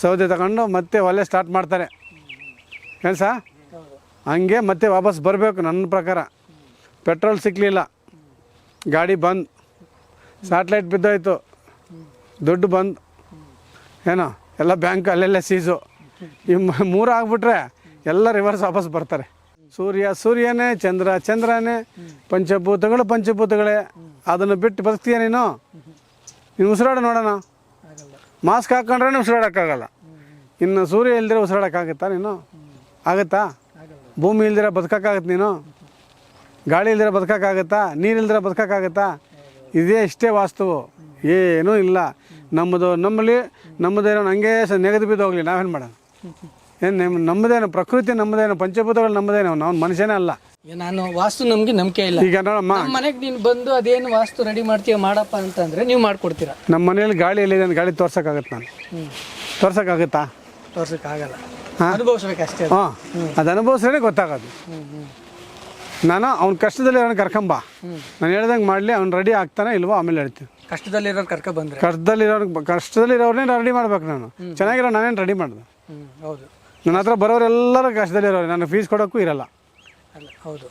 Speaker 1: ಸೌದೆ ತಗೊಂಡು ಮತ್ತೆ ಒಲೆ ಸ್ಟಾರ್ಟ್ ಮಾಡ್ತಾರೆ. ಏನು ಸಾ? ಹಂಗೆ ಮತ್ತೆ ವಾಪಸ್ ಬರಬೇಕು ನನ್ನ ಪ್ರಕಾರ. ಪೆಟ್ರೋಲ್ ಸಿಕ್ಕಲಿಲ್ಲ ಗಾಡಿ ಬಂದ್. ಸ್ಯಾಟ್ಲೈಟ್ ಬಿದ್ದೋಯ್ತು. ದುಡ್ಡು ಬಂದ್. ಏನೋ, ಎಲ್ಲ ಬ್ಯಾಂಕ್ ಅಲ್ಲೆಲ್ಲ ಸೀಸು. ಈ ಮೂರು ಆಗ್ಬಿಟ್ರೆ ಎಲ್ಲ ರಿವರ್ಸ್ ವಾಪಸ್ ಬರ್ತಾರೆ. ಸೂರ್ಯ, ಸೂರ್ಯನೇ ಚಂದ್ರ, ಚಂದ್ರನೇ ಪಂಚಭೂತಗಳು, ಪಂಚಭೂತಗಳೇ. ಅದನ್ನು ಬಿಟ್ಟು ಬದುಕ್ತೀಯ ನೀನು? ನೀನು ಉಸಿರಾಡ ನೋಡೋಣ. ಮಾಸ್ಕ್ ಹಾಕೊಂಡ್ರೆ ಉಸಿರಾಡೋಕ್ಕಾಗಲ್ಲ. ಇನ್ನು ಸೂರ್ಯ ಇಲ್ದಿರ ಉಸಿರಾಡೋಕ್ಕಾಗುತ್ತಾ ನೀನು? ಆಗುತ್ತಾ? ಭೂಮಿ ಇಲ್ದಿರ ಬದುಕೋಕ್ಕಾಗತ್ತೆ ನೀನು? ಗಾಳಿ ಇಲ್ದಿರ ಬದುಕೋಕ್ಕಾಗತ್ತಾ? ನೀರು ಇಲ್ದಿರ ಬದುಕೋಕ್ಕಾಗತ್ತಾ? ಇದೇ ಇಷ್ಟೇ ವಾಸ್ತು ಏನೂ ಇಲ್ಲ. ನಮ್ಮದು ನಮ್ಮಲ್ಲಿ ನಮ್ಮದೇನೋ ನನಗೆ ನೆಗೆದು ಬಿದ್ದು ಹೋಗಲಿ. ನಾವೇನು ಮಾಡೋಣ ಏನು ನಿಮ್ಮ ನಮ್ಮದೇನು ಪ್ರಕೃತಿ ನಮ್ಮದೇನು ಪಂಚಭೂತಗಳು ನಮ್ಮದೇನೋ ನಾವು ಮನುಷ್ಯನೇ ಅಲ್ಲ.
Speaker 2: ನಾನು ವಾಸ್ತು ನಮ್ಗೆ ನಂಬಿಕೆ ಇಲ್ಲ.
Speaker 1: ಈಗ ನೋಡಮ್ಮ
Speaker 2: ನಮ್ಮ ಮನೆಗೆ ನೀನು ಬಂದು ಅದೇನು ವಾಸ್ತು ರೆಡಿ ಮಾಡ್ತೀಯ ಮಾಡಪ್ಪ ಅಂತಂದ್ರೆ ನೀವು ಮಾಡ್ಕೊಡ್ತೀರಾ.
Speaker 1: ನಮ್ಮ ಮನೇಲಿ ಗಾಳಿ ಎಲ್ಲಿದೆ ಅಂತ ಗಾಳಿ ತೋರ್ಸೋಕ್ಕಾಗತ್ತೆ ನಾನು. ತೋರ್ಸೋಕ್ಕಾಗುತ್ತಾ?
Speaker 2: ತೋರ್ಸಕ್ಕೆ ಆಗಲ್ಲ
Speaker 1: ಹಾ?
Speaker 2: ಅನುಭವಿಸ್ಬೇಕಷ್ಟೇ ಅದು.
Speaker 1: ಹಾಂ. ಅದು ಅನುಭವಿಸ್ರೇ ಗೊತ್ತಾಗೋದು. ನಾನು ಅವ್ನ ಕಷ್ಟದಲ್ಲಿ ಅವ್ನು ಕರ್ಕೊಂಬ ನಾನು ಹೇಳ್ದಂಗೆ ಮಾಡಲಿ ಅವ್ನು ರೆಡಿ ಆಗ್ತಾನೆ ಇಲ್ವೋ ಆಮೇಲೆ ಹೇಳ್ತೀನಿ.
Speaker 2: ಕಷ್ಟದಲ್ಲಿರೋರು ಕರ್ಕೊ ಬಂದ್ರೆ.
Speaker 1: ಕಷ್ಟದಲ್ಲಿರೋರು ಕಷ್ಟದಲ್ಲಿರೋರ್ನೇ ರೆಡಿ ಮಾಡ್ಬೇಕು ನಾನು. ಚೆನ್ನಾಗಿರೋ ನಾನೇನು ರೆಡಿ ಮಾಡಿದೆ?
Speaker 2: ಹೌದು.
Speaker 1: ನನ್ನ ಹತ್ರ ಬರೋರೆಲ್ಲರೂ ಕಷ್ಟದಲ್ಲಿರೋರು ನನಗೆ ಫೀಸ್ ಕೊಡೋಕ್ಕೂ ಇರಲ್ಲ.
Speaker 2: ಅಲ್ಲ ಹೌದು.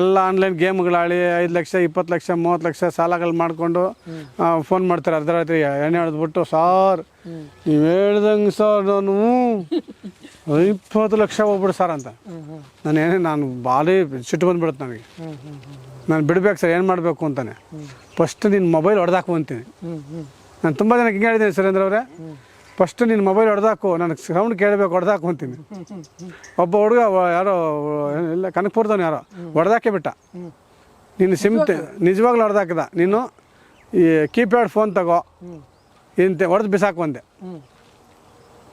Speaker 1: ಎಲ್ಲ ಆನ್ಲೈನ್ ಗೇಮ್ಗಳಾಳಿ ಐದು ಲಕ್ಷ ಇಪ್ಪತ್ತು ಲಕ್ಷ ಮೂವತ್ತು ಲಕ್ಷ ಸಾಲಗಳು ಮಾಡಿಕೊಂಡು ಫೋನ್ ಮಾಡ್ತಾರೆ. ಅರ್ಧ ರಾತ್ರಿ ಎಣ್ಣೆ ಹೊಡೆದ್ಬಿಟ್ಟು ಸಾರ್ ನೀವು ಹೇಳ್ದಂಗೆ ಸರ್ ನಾನು. ಇಪ್ಪತ್ತು ಲಕ್ಷ ಹೋಗ್ಬಿಡು ಸರ್ ಅಂತ. ನಾನು ಏನೇ ನಾನು ಭಾರಿ ಸಿಟ್ಟು ಬಂದ್ಬಿಡುತ್ತೆ ನನಗೆ. ನಾನು ಬಿಡ್ಬೇಕು ಸರ್ ಏನು ಮಾಡಬೇಕು ಅಂತಾನೆ. ಫಸ್ಟ್ ನಿನ್ನ ಮೊಬೈಲ್ ಹೊಡೆದಾಕು ಅಂತೀನಿ. ನಾನು ತುಂಬ ಜನಕ್ಕೆ ಹಿಂಗೆ ಹೇಳಿದ್ದೀನಿ ಸುರೇಂದ್ರ ಅವರೇ. ಫಸ್ಟ್ ನಿನ್ನ ಮೊಬೈಲ್ ಹೊಡೆದಾಕು ನನಗೆ ಸೌಂಡ್ ಕೇಳಬೇಕು ಹೊಡೆದಾಕು ಅಂತೀನಿ. ಒಬ್ಬ ಹುಡುಗ ಯಾರೋ ಇಲ್ಲ ಕನಕಪುರದವನು ಯಾರೋ ಹೊಡೆದಾಕೆ ಬಿಟ್ಟ. ನೀನು ಸಿಮ್ ನಿಜವಾಗ್ಲೂ ಹೊಡೆದಾಕಿದ. ನೀನು ಈ ಕೀಪ್ಯಾಡ್ ಫೋನ್ ತಗೋ. ಇಂತೆ ಹೊಡೆದು ಬಿಸಾಕು ಅಂದೆ.
Speaker 2: ಹ್ಞೂ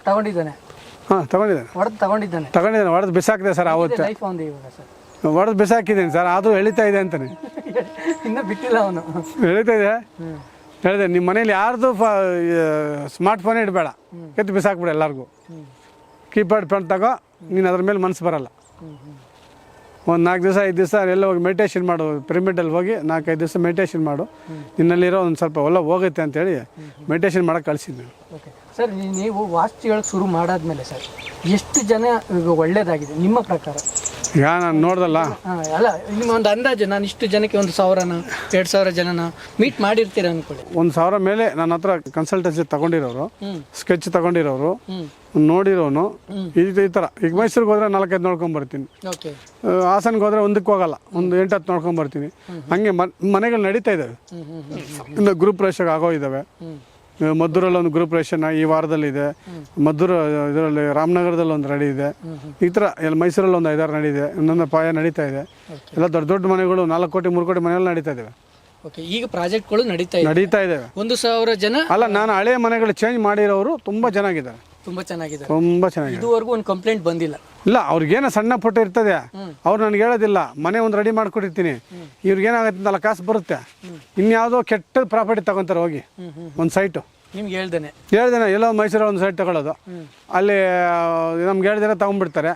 Speaker 2: ತಗೊಂಡಿದ್ದಾನೆ.
Speaker 1: ಹಾಂ ತಗೊಂಡಿದ್ದಾನೆ.
Speaker 2: ಹೊಡೆದು ತಗೊಂಡಿದ್ದಾನೆ.
Speaker 1: ತಗೊಂಡಿದ್ದಾನೆ ಹೊಡೆದು ಬಿಸಾಕಿದೆ ಸರ್
Speaker 2: ಒಂದು ಸರ್.
Speaker 1: ಹೊಡೆದು ಬಿಸಾಕಿದ್ದೀನಿ ಸರ್ ಅದು ಎಳಿತಾ ಇದೆ ಅಂತಾನೆ. (laughs)
Speaker 2: ಇನ್ನೂ ಬಿಟ್ಟಿಲ್ಲ ಅವನು.
Speaker 1: ಎಳಿತಾ ಇದೆ? ಹೇಳಿದೆ ನಿಮ್ಮ ಮನೇಲಿ ಯಾರ್ದು ಫ ಸ್ಮಾರ್ಟ್ ಫೋನೇ ಇಡಬೇಡ. ಎತ್ತು ಬಿಸಾಕ್ಬಿಡ ಎಲ್ಲರಿಗೂ. ಕೀಪ್ಯಾಡ್ ಪೆನ್ ತಗೋ ನೀನು ಅದ್ರ ಮೇಲೆ ಮನಸ್ಸು ಬರಲ್ಲ. ಒಂದು ನಾಲ್ಕು ದಿವಸ ಐದು ದಿವಸ ಎಲ್ಲ ಹೋಗಿ ಮೆಡಿಟೇಷನ್ ಮಾಡು ಪಿರಮಿಡಲ್ಲಿ ಹೋಗಿ ನಾಲ್ಕೈದು ದಿವಸ ಮೆಡಿಟೇಷನ್ ಮಾಡು. ನಿನ್ನಲ್ಲಿರೋ ಒಂದು ಸ್ವಲ್ಪ ಒಳ್ಳೆ ಹೋಗುತ್ತೆ ಅಂತೇಳಿ ಮೆಡಿಟೇಷನ್ ಮಾಡೋಕೆ ಕಳಿಸಿದ್ದೆ
Speaker 2: ಓಕೆ ಸರ್ ನೀವು ವಾಸ್ತು ಹೇಳಕ್ಕೆ ಶುರು ಮಾಡಾದ್ಮೇಲೆ ಸರ್ ಎಷ್ಟು ಜನ ಈಗ ಒಳ್ಳೇದಾಗಿದೆ? ನಿಮ್ಮ ಪ್ರಕಾರ?
Speaker 1: ಈಗ ನಾನು ನೋಡ್ದಲ್ಲ.
Speaker 2: ಹಾಂ ಅಲ್ಲ ನಿಮ್ಮ ಒಂದು ಅಂದಾಜು ನಾನು ಇಷ್ಟು ಜನಕ್ಕೆ ಒಂದು ಸಾವಿರನ ಎರಡು ಸಾವಿರ ಜನನ ಮೀಟ್ ಮಾಡಿರ್ತೀರ ಅನ್ಕೊಳ್ಳಿ.
Speaker 1: ಒಂದು ಸಾವಿರ ಮೇಲೆ ನನ್ನ ಹತ್ರ ಕನ್ಸಲ್ಟೆನ್ಸಿ ತಗೊಂಡಿರೋರು ಸ್ಕೆಚ್ ತಗೊಂಡಿರೋರು ನೋಡಿರೋನು ಈ ಈ ಥರ ಈಗ ಮೈಸೂರಿಗೆ ಹೋದ್ರೆ ನಾಲ್ಕೈದು ನೋಡ್ಕೊಂಬರ್ತೀನಿ
Speaker 2: ಓಕೆ.
Speaker 1: ಹಾಸನ್ಗೆ ಹೋದ್ರೆ ಒಂದಕ್ಕೆ ಹೋಗಲ್ಲ ಒಂದು ಎಂಟು ಹತ್ತು ನೋಡ್ಕೊಂಬರ್ತೀನಿ ಹಂಗೆ ಮನ್ ಮನೆಗಳು ನಡೀತಾ ಇದ್ದಾವೆ ಇನ್ನು ಗ್ರೂಪ್ ರೇಷಾಗ ಆಗೋ ಇದ್ದಾವೆ ಮದ್ದೂರಲ್ಲಿ ಒಂದು ಗ್ರೂಪ್ ರೇಷನ್ ಈ ವಾರದಲ್ಲಿ ಇದೆ ಮದ್ದೂರು ಇದರಲ್ಲಿ ರಾಮನಗರದಲ್ಲಿ ಒಂದು ರೆಡಿ ಇದೆ. ಈ ಥರ ಎಲ್ಲ ಮೈಸೂರಲ್ಲಿ ಒಂದು ಐದಾರು ನಡೀಇದೆ ಇನ್ನೊಂದು ಪಾಯ ನಡೀತಾ ಇದೆ. ಎಲ್ಲ ದೊಡ್ಡ ದೊಡ್ಡ ಮನೆಗಳು ನಾಲ್ಕು ಕೋಟಿ ಮೂರು ಕೋಟಿ ಮನೆಗಳು ನಡೀತಾ ಇದ್ದಾವೆ
Speaker 2: ಓಕೆ ಈಗ ಪ್ರಾಜೆಕ್ಟ್ಗಳು ನಡೀತಾ ಇದೆ.
Speaker 1: ನಡೀತಾ ಇದ್ದಾವೆ
Speaker 2: ಒಂದು ಸಾವಿರ ಜನ?
Speaker 1: ಅಲ್ಲ ನಾನು ಹಳೆ ಮನೆಗಳು ಚೇಂಜ್ ಮಾಡಿರೋರು ತುಂಬ ಚೆನ್ನಾಗಿದ್ದಾರೆ.
Speaker 2: ತುಂಬ ಚೆನ್ನಾಗಿದೆ.
Speaker 1: ತುಂಬಾ ಚೆನ್ನಾಗಿದೆ.
Speaker 2: ಇದುವರೆಗೂ ಒಂದು ಕಂಪ್ಲೇಂಟ್ ಬಂದಿಲ್ಲ.
Speaker 1: ಇಲ್ಲ ಅವ್ರಿಗೇನೋ ಸಣ್ಣ ಪುಟ್ಟ ಇರ್ತದೆ. ಅವ್ರು ನನಗೆ ಹೇಳೋದಿಲ್ಲ ಮನೆ ಒಂದು ರೆಡಿ ಮಾಡ್ಕೊಟ್ಟಿರ್ತೀನಿ. ಇವ್ರಿಗೇನಾಗುತ್ತೆ ಅಂತಲ್ಲ ಕಾಸು ಬರುತ್ತೆ. ಇನ್ಯಾವುದೋ ಕೆಟ್ಟ ಪ್ರಾಪರ್ಟಿ ತಗೊಂತಾರೆ ಹೋಗಿ. ಒಂದು ಸೈಟು
Speaker 2: ನಿಮ್ಗೆ ಹೇಳ್ದೇನೆ.
Speaker 1: ಹೇಳ್ದೇನೆ ಎಲ್ಲೋ ಮೈಸೂರಲ್ಲಿ ಒಂದು ಸೈಟ್ ತಗೊಳ್ಳೋದು ಅಲ್ಲಿ ನಮ್ಗೆ ಹೇಳ್ದೇನೆ ತಗೊಂಡ್ಬಿಡ್ತಾರೆ.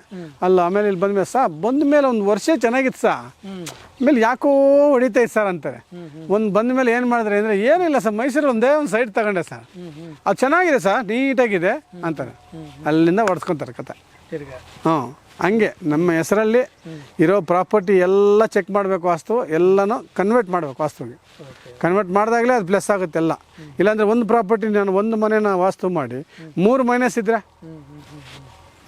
Speaker 1: ಅಲ್ಲ ಆಮೇಲೆ ಇಲ್ಲಿ ಬಂದ್ಮೇಲೆ ಸಾ ಬಂದ ಮೇಲೆ ಒಂದು ವರ್ಷ ಚೆನ್ನಾಗಿತ್ತು ಸಾ. ಆಮೇಲೆ ಯಾಕೋ ಹೊಡಿತೈತೆ ಸರ್ ಅಂತಾರೆ. ಒಂದು ಬಂದ ಮೇಲೆ ಏನು ಮಾಡಿದ್ರೆ ಅಂದರೆ ಏನಿಲ್ಲ ಸರ್ ಮೈಸೂರಲ್ಲಿ ಒಂದೇ ಒಂದು ಸೈಟ್ ತಗೊಂಡೆ ಸರ್. ಅದು ಚೆನ್ನಾಗಿದೆ ಸರ್ ನೀಟಾಗಿದೆ ಅಂತಾರೆ. ಅಲ್ಲಿಂದ ಹೊಡ್ಸ್ಕೊತಾರೆ ಕತೆ.
Speaker 2: ಹ್ಞೂ
Speaker 1: ಹಾಂ ಹಂಗೆ ನಮ್ಮ ಹೆಸರಲ್ಲಿ ಇರೋ ಪ್ರಾಪರ್ಟಿ ಎಲ್ಲ ಚೆಕ್ ಮಾಡಬೇಕು ವಾಸ್ತು ಎಲ್ಲನೂ ಕನ್ವರ್ಟ್ ಮಾಡಬೇಕು ವಾಸ್ತುಗೆ ಕನ್ವರ್ಟ್ ಮಾಡಿದಾಗಲೇ ಅದು ಪ್ಲಸ್ ಆಗುತ್ತೆ ಎಲ್ಲ. ಇಲ್ಲಾಂದರೆ ಒಂದು ಪ್ರಾಪರ್ಟಿ ನಾನು ಒಂದು ಮನೆನ ವಾಸ್ತು ಮಾಡಿ ಮೂರು ಮೈನಸ್ ಇದ್ರೆ?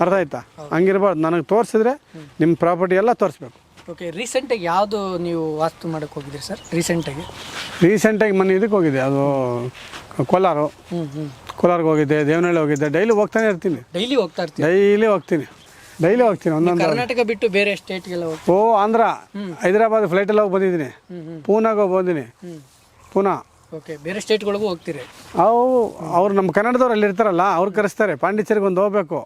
Speaker 1: ಅರ್ಥ ಆಯ್ತಾ? ಹಂಗಿರ್ಬಾರ್ದು. ನನಗೆ ತೋರಿಸಿದ್ರೆ ನಿಮ್ಮ ಪ್ರಾಪರ್ಟಿ ಎಲ್ಲ ತೋರಿಸ್ಬೇಕು.
Speaker 2: ಓಕೆ ರೀಸೆಂಟಾಗಿ ಯಾವುದು ನೀವು ವಾಸ್ತು ಮಾಡಕ್ಕೆ ಹೋಗಿದ್ರಿ ಸರ್ ರೀಸೆಂಟಾಗಿ
Speaker 1: ರೀಸೆಂಟಾಗಿ ಮೊನ್ನೆ ಇದಕ್ಕೆ ಹೋಗಿದೆ ಅದು ಕೋಲಾರು. ಕೋಲಾರ್ಗೆ ಹೋಗಿದ್ದೆ ದೇವನಹಳ್ಳಿ ಹೋಗಿದ್ದೆ ಡೈಲಿ ಹೋಗ್ತಾನೆ ಇರ್ತೀನಿ.
Speaker 2: ಡೈಲಿ ಹೋಗ್ತಾ ಇರ್ತೀನಿ
Speaker 1: ಡೈಲಿ ಹೋಗ್ತೀನಿ. ಡೈಲಿ ಹೋಗ್ತೀನಿ ಒಂದೊಂದು
Speaker 2: ಕರ್ನಾಟಕ ಬಿಟ್ಟು ಬೇರೆ ಸ್ಟೇಟ್ಗೆಲ್ಲ ಹೋಗಿ
Speaker 1: ಓ ಆಂಧ್ರ ಹೈದರಾಬಾದ್ ಫ್ಲೈಟಲ್ಲಿ ಹೋಗಿ ಬಂದಿದ್ದೀನಿ. ಪೂನಾಗ ಹೋಗಿ ಬಂದಿನಿ ಪೂನಾ.
Speaker 2: ಓಕೆ ಬೇರೆ ಸ್ಟೇಟ್ಗಳಿಗೂ ಹೋಗ್ತೀರಿ?
Speaker 1: ಅವು ಅವ್ರು ನಮ್ಮ ಕನ್ನಡದವ್ರು ಅಲ್ಲಿ ಇರ್ತಾರಲ್ಲ ಅವ್ರು ಕರೆಸ್ತಾರೆ. ಪಾಂಡಿಚೇರಿಗೆ ಒಂದು ಹೋಗ್ಬೇಕು.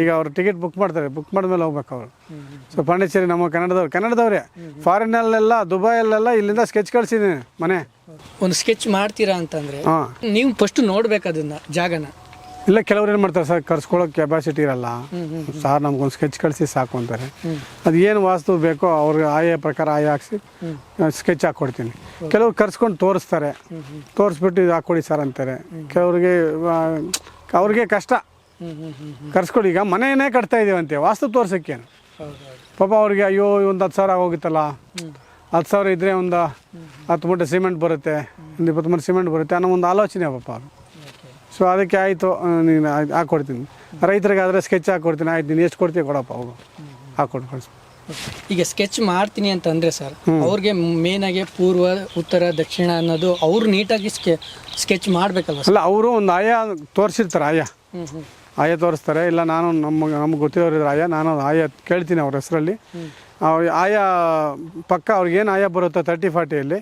Speaker 1: ಈಗ ಅವ್ರು ಟಿಕೆಟ್ ಬುಕ್ ಮಾಡ್ತಾರೆ. ಬುಕ್ ಮಾಡಿದ್ಮೇಲೆ ಹೋಗ್ಬೇಕು ಅವ್ರು. ಸೊ ಪಾಂಡಿಚೇರಿ ನಮ್ಮ ಕನ್ನಡದವ್ರು. ಕನ್ನಡದವ್ರೆ ಫಾರಿನಲ್ಲೆಲ್ಲ ದುಬೈಯಲ್ಲೆಲ್ಲ ಇಲ್ಲಿಂದ ಸ್ಕೆಚ್ ಕಳಿಸಿದ್ದೀನಿ ಮನೆ.
Speaker 2: ಒಂದು ಸ್ಕೆಚ್ ಮಾಡ್ತೀರಾ ಅಂತಂದರೆ ನೀವು ಫಸ್ಟ್ ನೋಡ್ಬೇಕು ಅದನ್ನ ಜಾಗನ.
Speaker 1: ಇಲ್ಲ ಕೆಲವ್ರು ಏನು ಮಾಡ್ತಾರೆ ಸರ್ ಕರ್ಸ್ಕೊಳ್ಳೋ ಕೆಪಾಸಿಟಿ ಇರಲ್ಲ. ಸರ್ ನಮ್ಗೊಂದು ಸ್ಕೆಚ್ ಕಳಿಸಿ ಸಾಕು ಅಂತಾರೆ. ಅದು ಏನು ವಾಸ್ತು ಬೇಕೋ ಅವ್ರಿಗೆ ಆಯಾ ಪ್ರಕಾರ ಆಯಾ ಹಾಕ್ಸಿ ಸ್ಕೆಚ್ ಹಾಕ್ಕೊಡ್ತೀನಿ ಕೆಲವ್ರು ಕರ್ಸ್ಕೊಂಡು ತೋರಿಸ್ತಾರೆ. ತೋರಿಸ್ಬಿಟ್ಟು ಇದು ಹಾಕ್ಕೊಡಿ ಸರ್ ಅಂತಾರೆ. ಕೆಲವ್ರಿಗೆ ಅವ್ರಿಗೆ ಕಷ್ಟ. ಕರ್ಸ್ಕೊಡಿ ಈಗ ಮನೆಯೇ ಕಟ್ತಾ ಇದೀವಂತೆ ವಾಸ್ತು ತೋರ್ಸೋಕ್ಕೇನು
Speaker 2: ಹೌದು
Speaker 1: ಪಾಪ ಅವ್ರಿಗೆ ಅಯ್ಯೋ ಒಂದು ಹತ್ತು ಸಾವಿರ ಹೋಗುತ್ತಲ್ಲ ಹತ್ತು ಸಾವಿರ ಇದ್ದರೆ ಒಂದು ಹತ್ತು ಮೂಟೆ ಸಿಮೆಂಟ್ ಬರುತ್ತೆ ಒಂದು ಇಪ್ಪತ್ತು ಮೂರು ಸಿಮೆಂಟ್ ಬರುತ್ತೆ ಅನ್ನೋ ಒಂದು ಆಲೋಚನೆ ಪಾಪ ಅವ್ರು. ಸೊ ಅದಕ್ಕೆ ಆಯಿತು ನೀನು ಹಾಕ್ಕೊಡ್ತೀನಿ ರೈತರಿಗೆ ಆದರೆ ಸ್ಕೆಚ್ ಹಾಕ್ಕೊಡ್ತೀನಿ ಆಯ್ತು ನೀನು ಎಷ್ಟು ಕೊಡ್ತೀವಿ ಕೊಡಪ್ಪ ಅವಾಗ ಹಾಕ್ಕೊಟ್ಟು ಕಳಿಸ್
Speaker 2: ಈಗ ಸ್ಕೆಚ್ ಮಾಡ್ತೀನಿ ಅಂತಂದ್ರೆ ಸರ್ ಅವ್ರಿಗೆ ಮೇನ್ ಆಗಿ ಪೂರ್ವ ಉತ್ತರ ದಕ್ಷಿಣ ಅನ್ನೋದು ಅವ್ರು ನೀಟಾಗಿ ಸ್ಕೆ ಸ್ಕೆಚ್ ಮಾಡಬೇಕಲ್ಲ
Speaker 1: ಅಲ್ಲ ಅವರು ಒಂದು ಆಯಾ ತೋರಿಸಿರ್ತಾರೆ ಆಯಾ. ಆಯಾ ತೋರಿಸ್ತಾರೆ. ಇಲ್ಲ ನಾನು ನಮ್ಮ ನಮ್ಗೆ ಗೊತ್ತಿರೋರು ಇದ್ರೆ ಆಯಾ ನಾನು ಆಯಾ ಕೇಳ್ತೀನಿ ಅವ್ರ ಹೆಸರಲ್ಲಿ. ಆಯಾ ಪಕ್ಕ ಅವ್ರಿಗೇನು ಆಯಾ ಬರುತ್ತೋ ತರ್ಟಿ ಫಾರ್ಟಿಯಲ್ಲಿ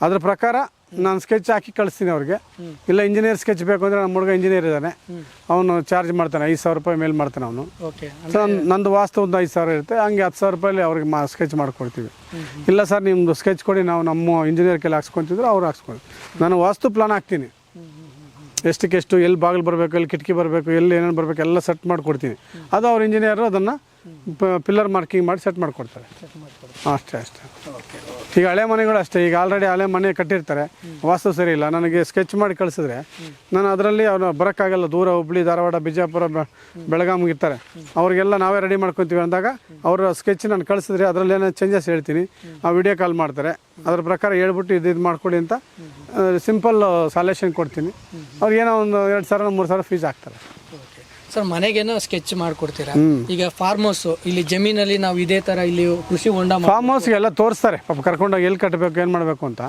Speaker 1: ಅದ್ರ ಪ್ರಕಾರ ನಾನು ಸ್ಕೆಚ್ ಹಾಕಿ ಕಳಿಸ್ತೀನಿ ಅವ್ರಿಗೆ. ಇಲ್ಲ ಇಂಜಿನಿಯರ್ ಸ್ಕೆಚ್ ಬೇಕು ಅಂದರೆ ನಮ್ಮ ಹುಡುಗ ಇಂಜಿನಿಯರ್ ಇದ್ದಾನೆ. ಅವನು ಚಾರ್ಜ್ ಮಾಡ್ತಾನೆ ಐದು ಸಾವಿರ ರೂಪಾಯಿ ಮೇಲೆ ಮಾಡ್ತಾನೆ ಅವನು.
Speaker 2: ಸರ್
Speaker 1: ಸೊ ನಂದು ವಾಸ್ತು ಒಂದು ಐದು ಸಾವಿರ ಇರುತ್ತೆ ಹಂಗೆ ಹತ್ತು ಸಾವಿರ ರೂಪಾಯಲ್ಲಿ ಅವ್ರಿಗೆ ಮಾ ಸ್ಕೆಚ್ ಮಾಡಿಕೊಡ್ತೀವಿ. ಇಲ್ಲ ಸರ್ ನಿಮ್ಮದು ಸ್ಕೆಚ್ ಕೊಡಿ ನಾವು ನಮ್ಮ ಇಂಜಿನಿಯರ್ ಕೈಲಿ ಹಾಕ್ಸ್ಕೊತಿದ್ರು ಅವ್ರು ಹಾಕ್ಸ್ಕೊಂಡು ನಾನು ವಾಸ್ತು ಪ್ಲಾನ್ ಹಾಕ್ತೀನಿ. ಎಷ್ಟಕ್ಕೆಷ್ಟು ಎಲ್ಲಿ ಬಾಗಿಲು ಬರಬೇಕು ಎಲ್ಲಿ ಕಿಟಕಿ ಬರಬೇಕು ಎಲ್ಲಿ ಏನೇನು ಬರಬೇಕು ಎಲ್ಲ ಸೆಟ್ ಮಾಡಿಕೊಡ್ತೀನಿ. ಅದು ಅವ್ರ ಇಂಜಿನಿಯರು ಅದನ್ನು ಪಿಲ್ಲರ್ ಮಾರ್ಕಿಂಗ್ ಮಾಡಿ ಸೆಟ್ ಮಾಡಿಕೊಡ್ತಾರೆ. ಅಷ್ಟೇ ಅಷ್ಟೇ. ಈಗ ಹಳೆ ಮನೆಗಳು ಅಷ್ಟೇ. ಈಗ ಆಲ್ರೆಡಿ ಹಳೆ ಮನೆ ಕಟ್ಟಿರ್ತಾರೆ. ವಾಸ್ತು ಸರಿ ಇಲ್ಲ. ನನಗೆ ಸ್ಕೆಚ್ ಮಾಡಿ ಕಳಿಸಿದ್ರೆ ನಾನು ಅದರಲ್ಲಿ ಅವ್ರು ಬರೋಕ್ಕಾಗಲ್ಲ. ದೂರ ಹುಬ್ಳಿ, ಧಾರವಾಡ, ಬಿಜಾಪುರ ಬೆಳಗಾಮ್ಗೆ ಇರ್ತಾರೆ. ಅವ್ರಿಗೆಲ್ಲ ನಾವೇ ರೆಡಿ ಮಾಡ್ಕೊತೀವಿ ಅಂದಾಗ ಅವರ ಸ್ಕೆಚ್ ನಾನು ಕಳಿಸಿದ್ರೆ ಅದರಲ್ಲಿ ಏನೋ ಚೇಂಜಸ್ ಹೇಳ್ತೀನಿ. ಆ ವಿಡಿಯೋ ಕಾಲ್ ಮಾಡ್ತಾರೆ. ಅದ್ರ ಪ್ರಕಾರ ಹೇಳ್ಬಿಟ್ಟು ಇದು ಇದು ಮಾಡ್ಕೊಡಿ ಅಂತ ಸಿಂಪಲ್ ಸಾಲೇಷನ್ ಕೊಡ್ತೀನಿ. ಅವ್ರಿಗೆ ಏನೋ ಒಂದು ಎರಡು ಸಾವಿರ, ಮೂರು ಸಾವಿರ ಫೀಸ್ ಹಾಕ್ತಾರೆ.
Speaker 2: ಸರ್ ಮನೆಗೇನೋ ಸ್ಕೆಚ್ ಮಾಡ್ಕೊಡ್ತೀರಾ? ಈಗ ಫಾರ್ಮ್ ಹೌಸ್ ಇಲ್ಲಿ ಜಮೀನಲ್ಲಿ ನಾವು ಇದೇ ತರ ಇಲ್ಲಿ ಕೃಷಿ ಹೊಂಡ
Speaker 1: ಫಾರ್ಮ್ ಹೌಸ್ಗೆಲ್ಲ ತೋರಿಸ್ತಾರೆ. ಪಾಪ ಕರ್ಕೊಂಡೋಗಿ ಎಲ್ಲಿ ಕಟ್ಟಬೇಕು ಏನು ಮಾಡಬೇಕು ಅಂತ.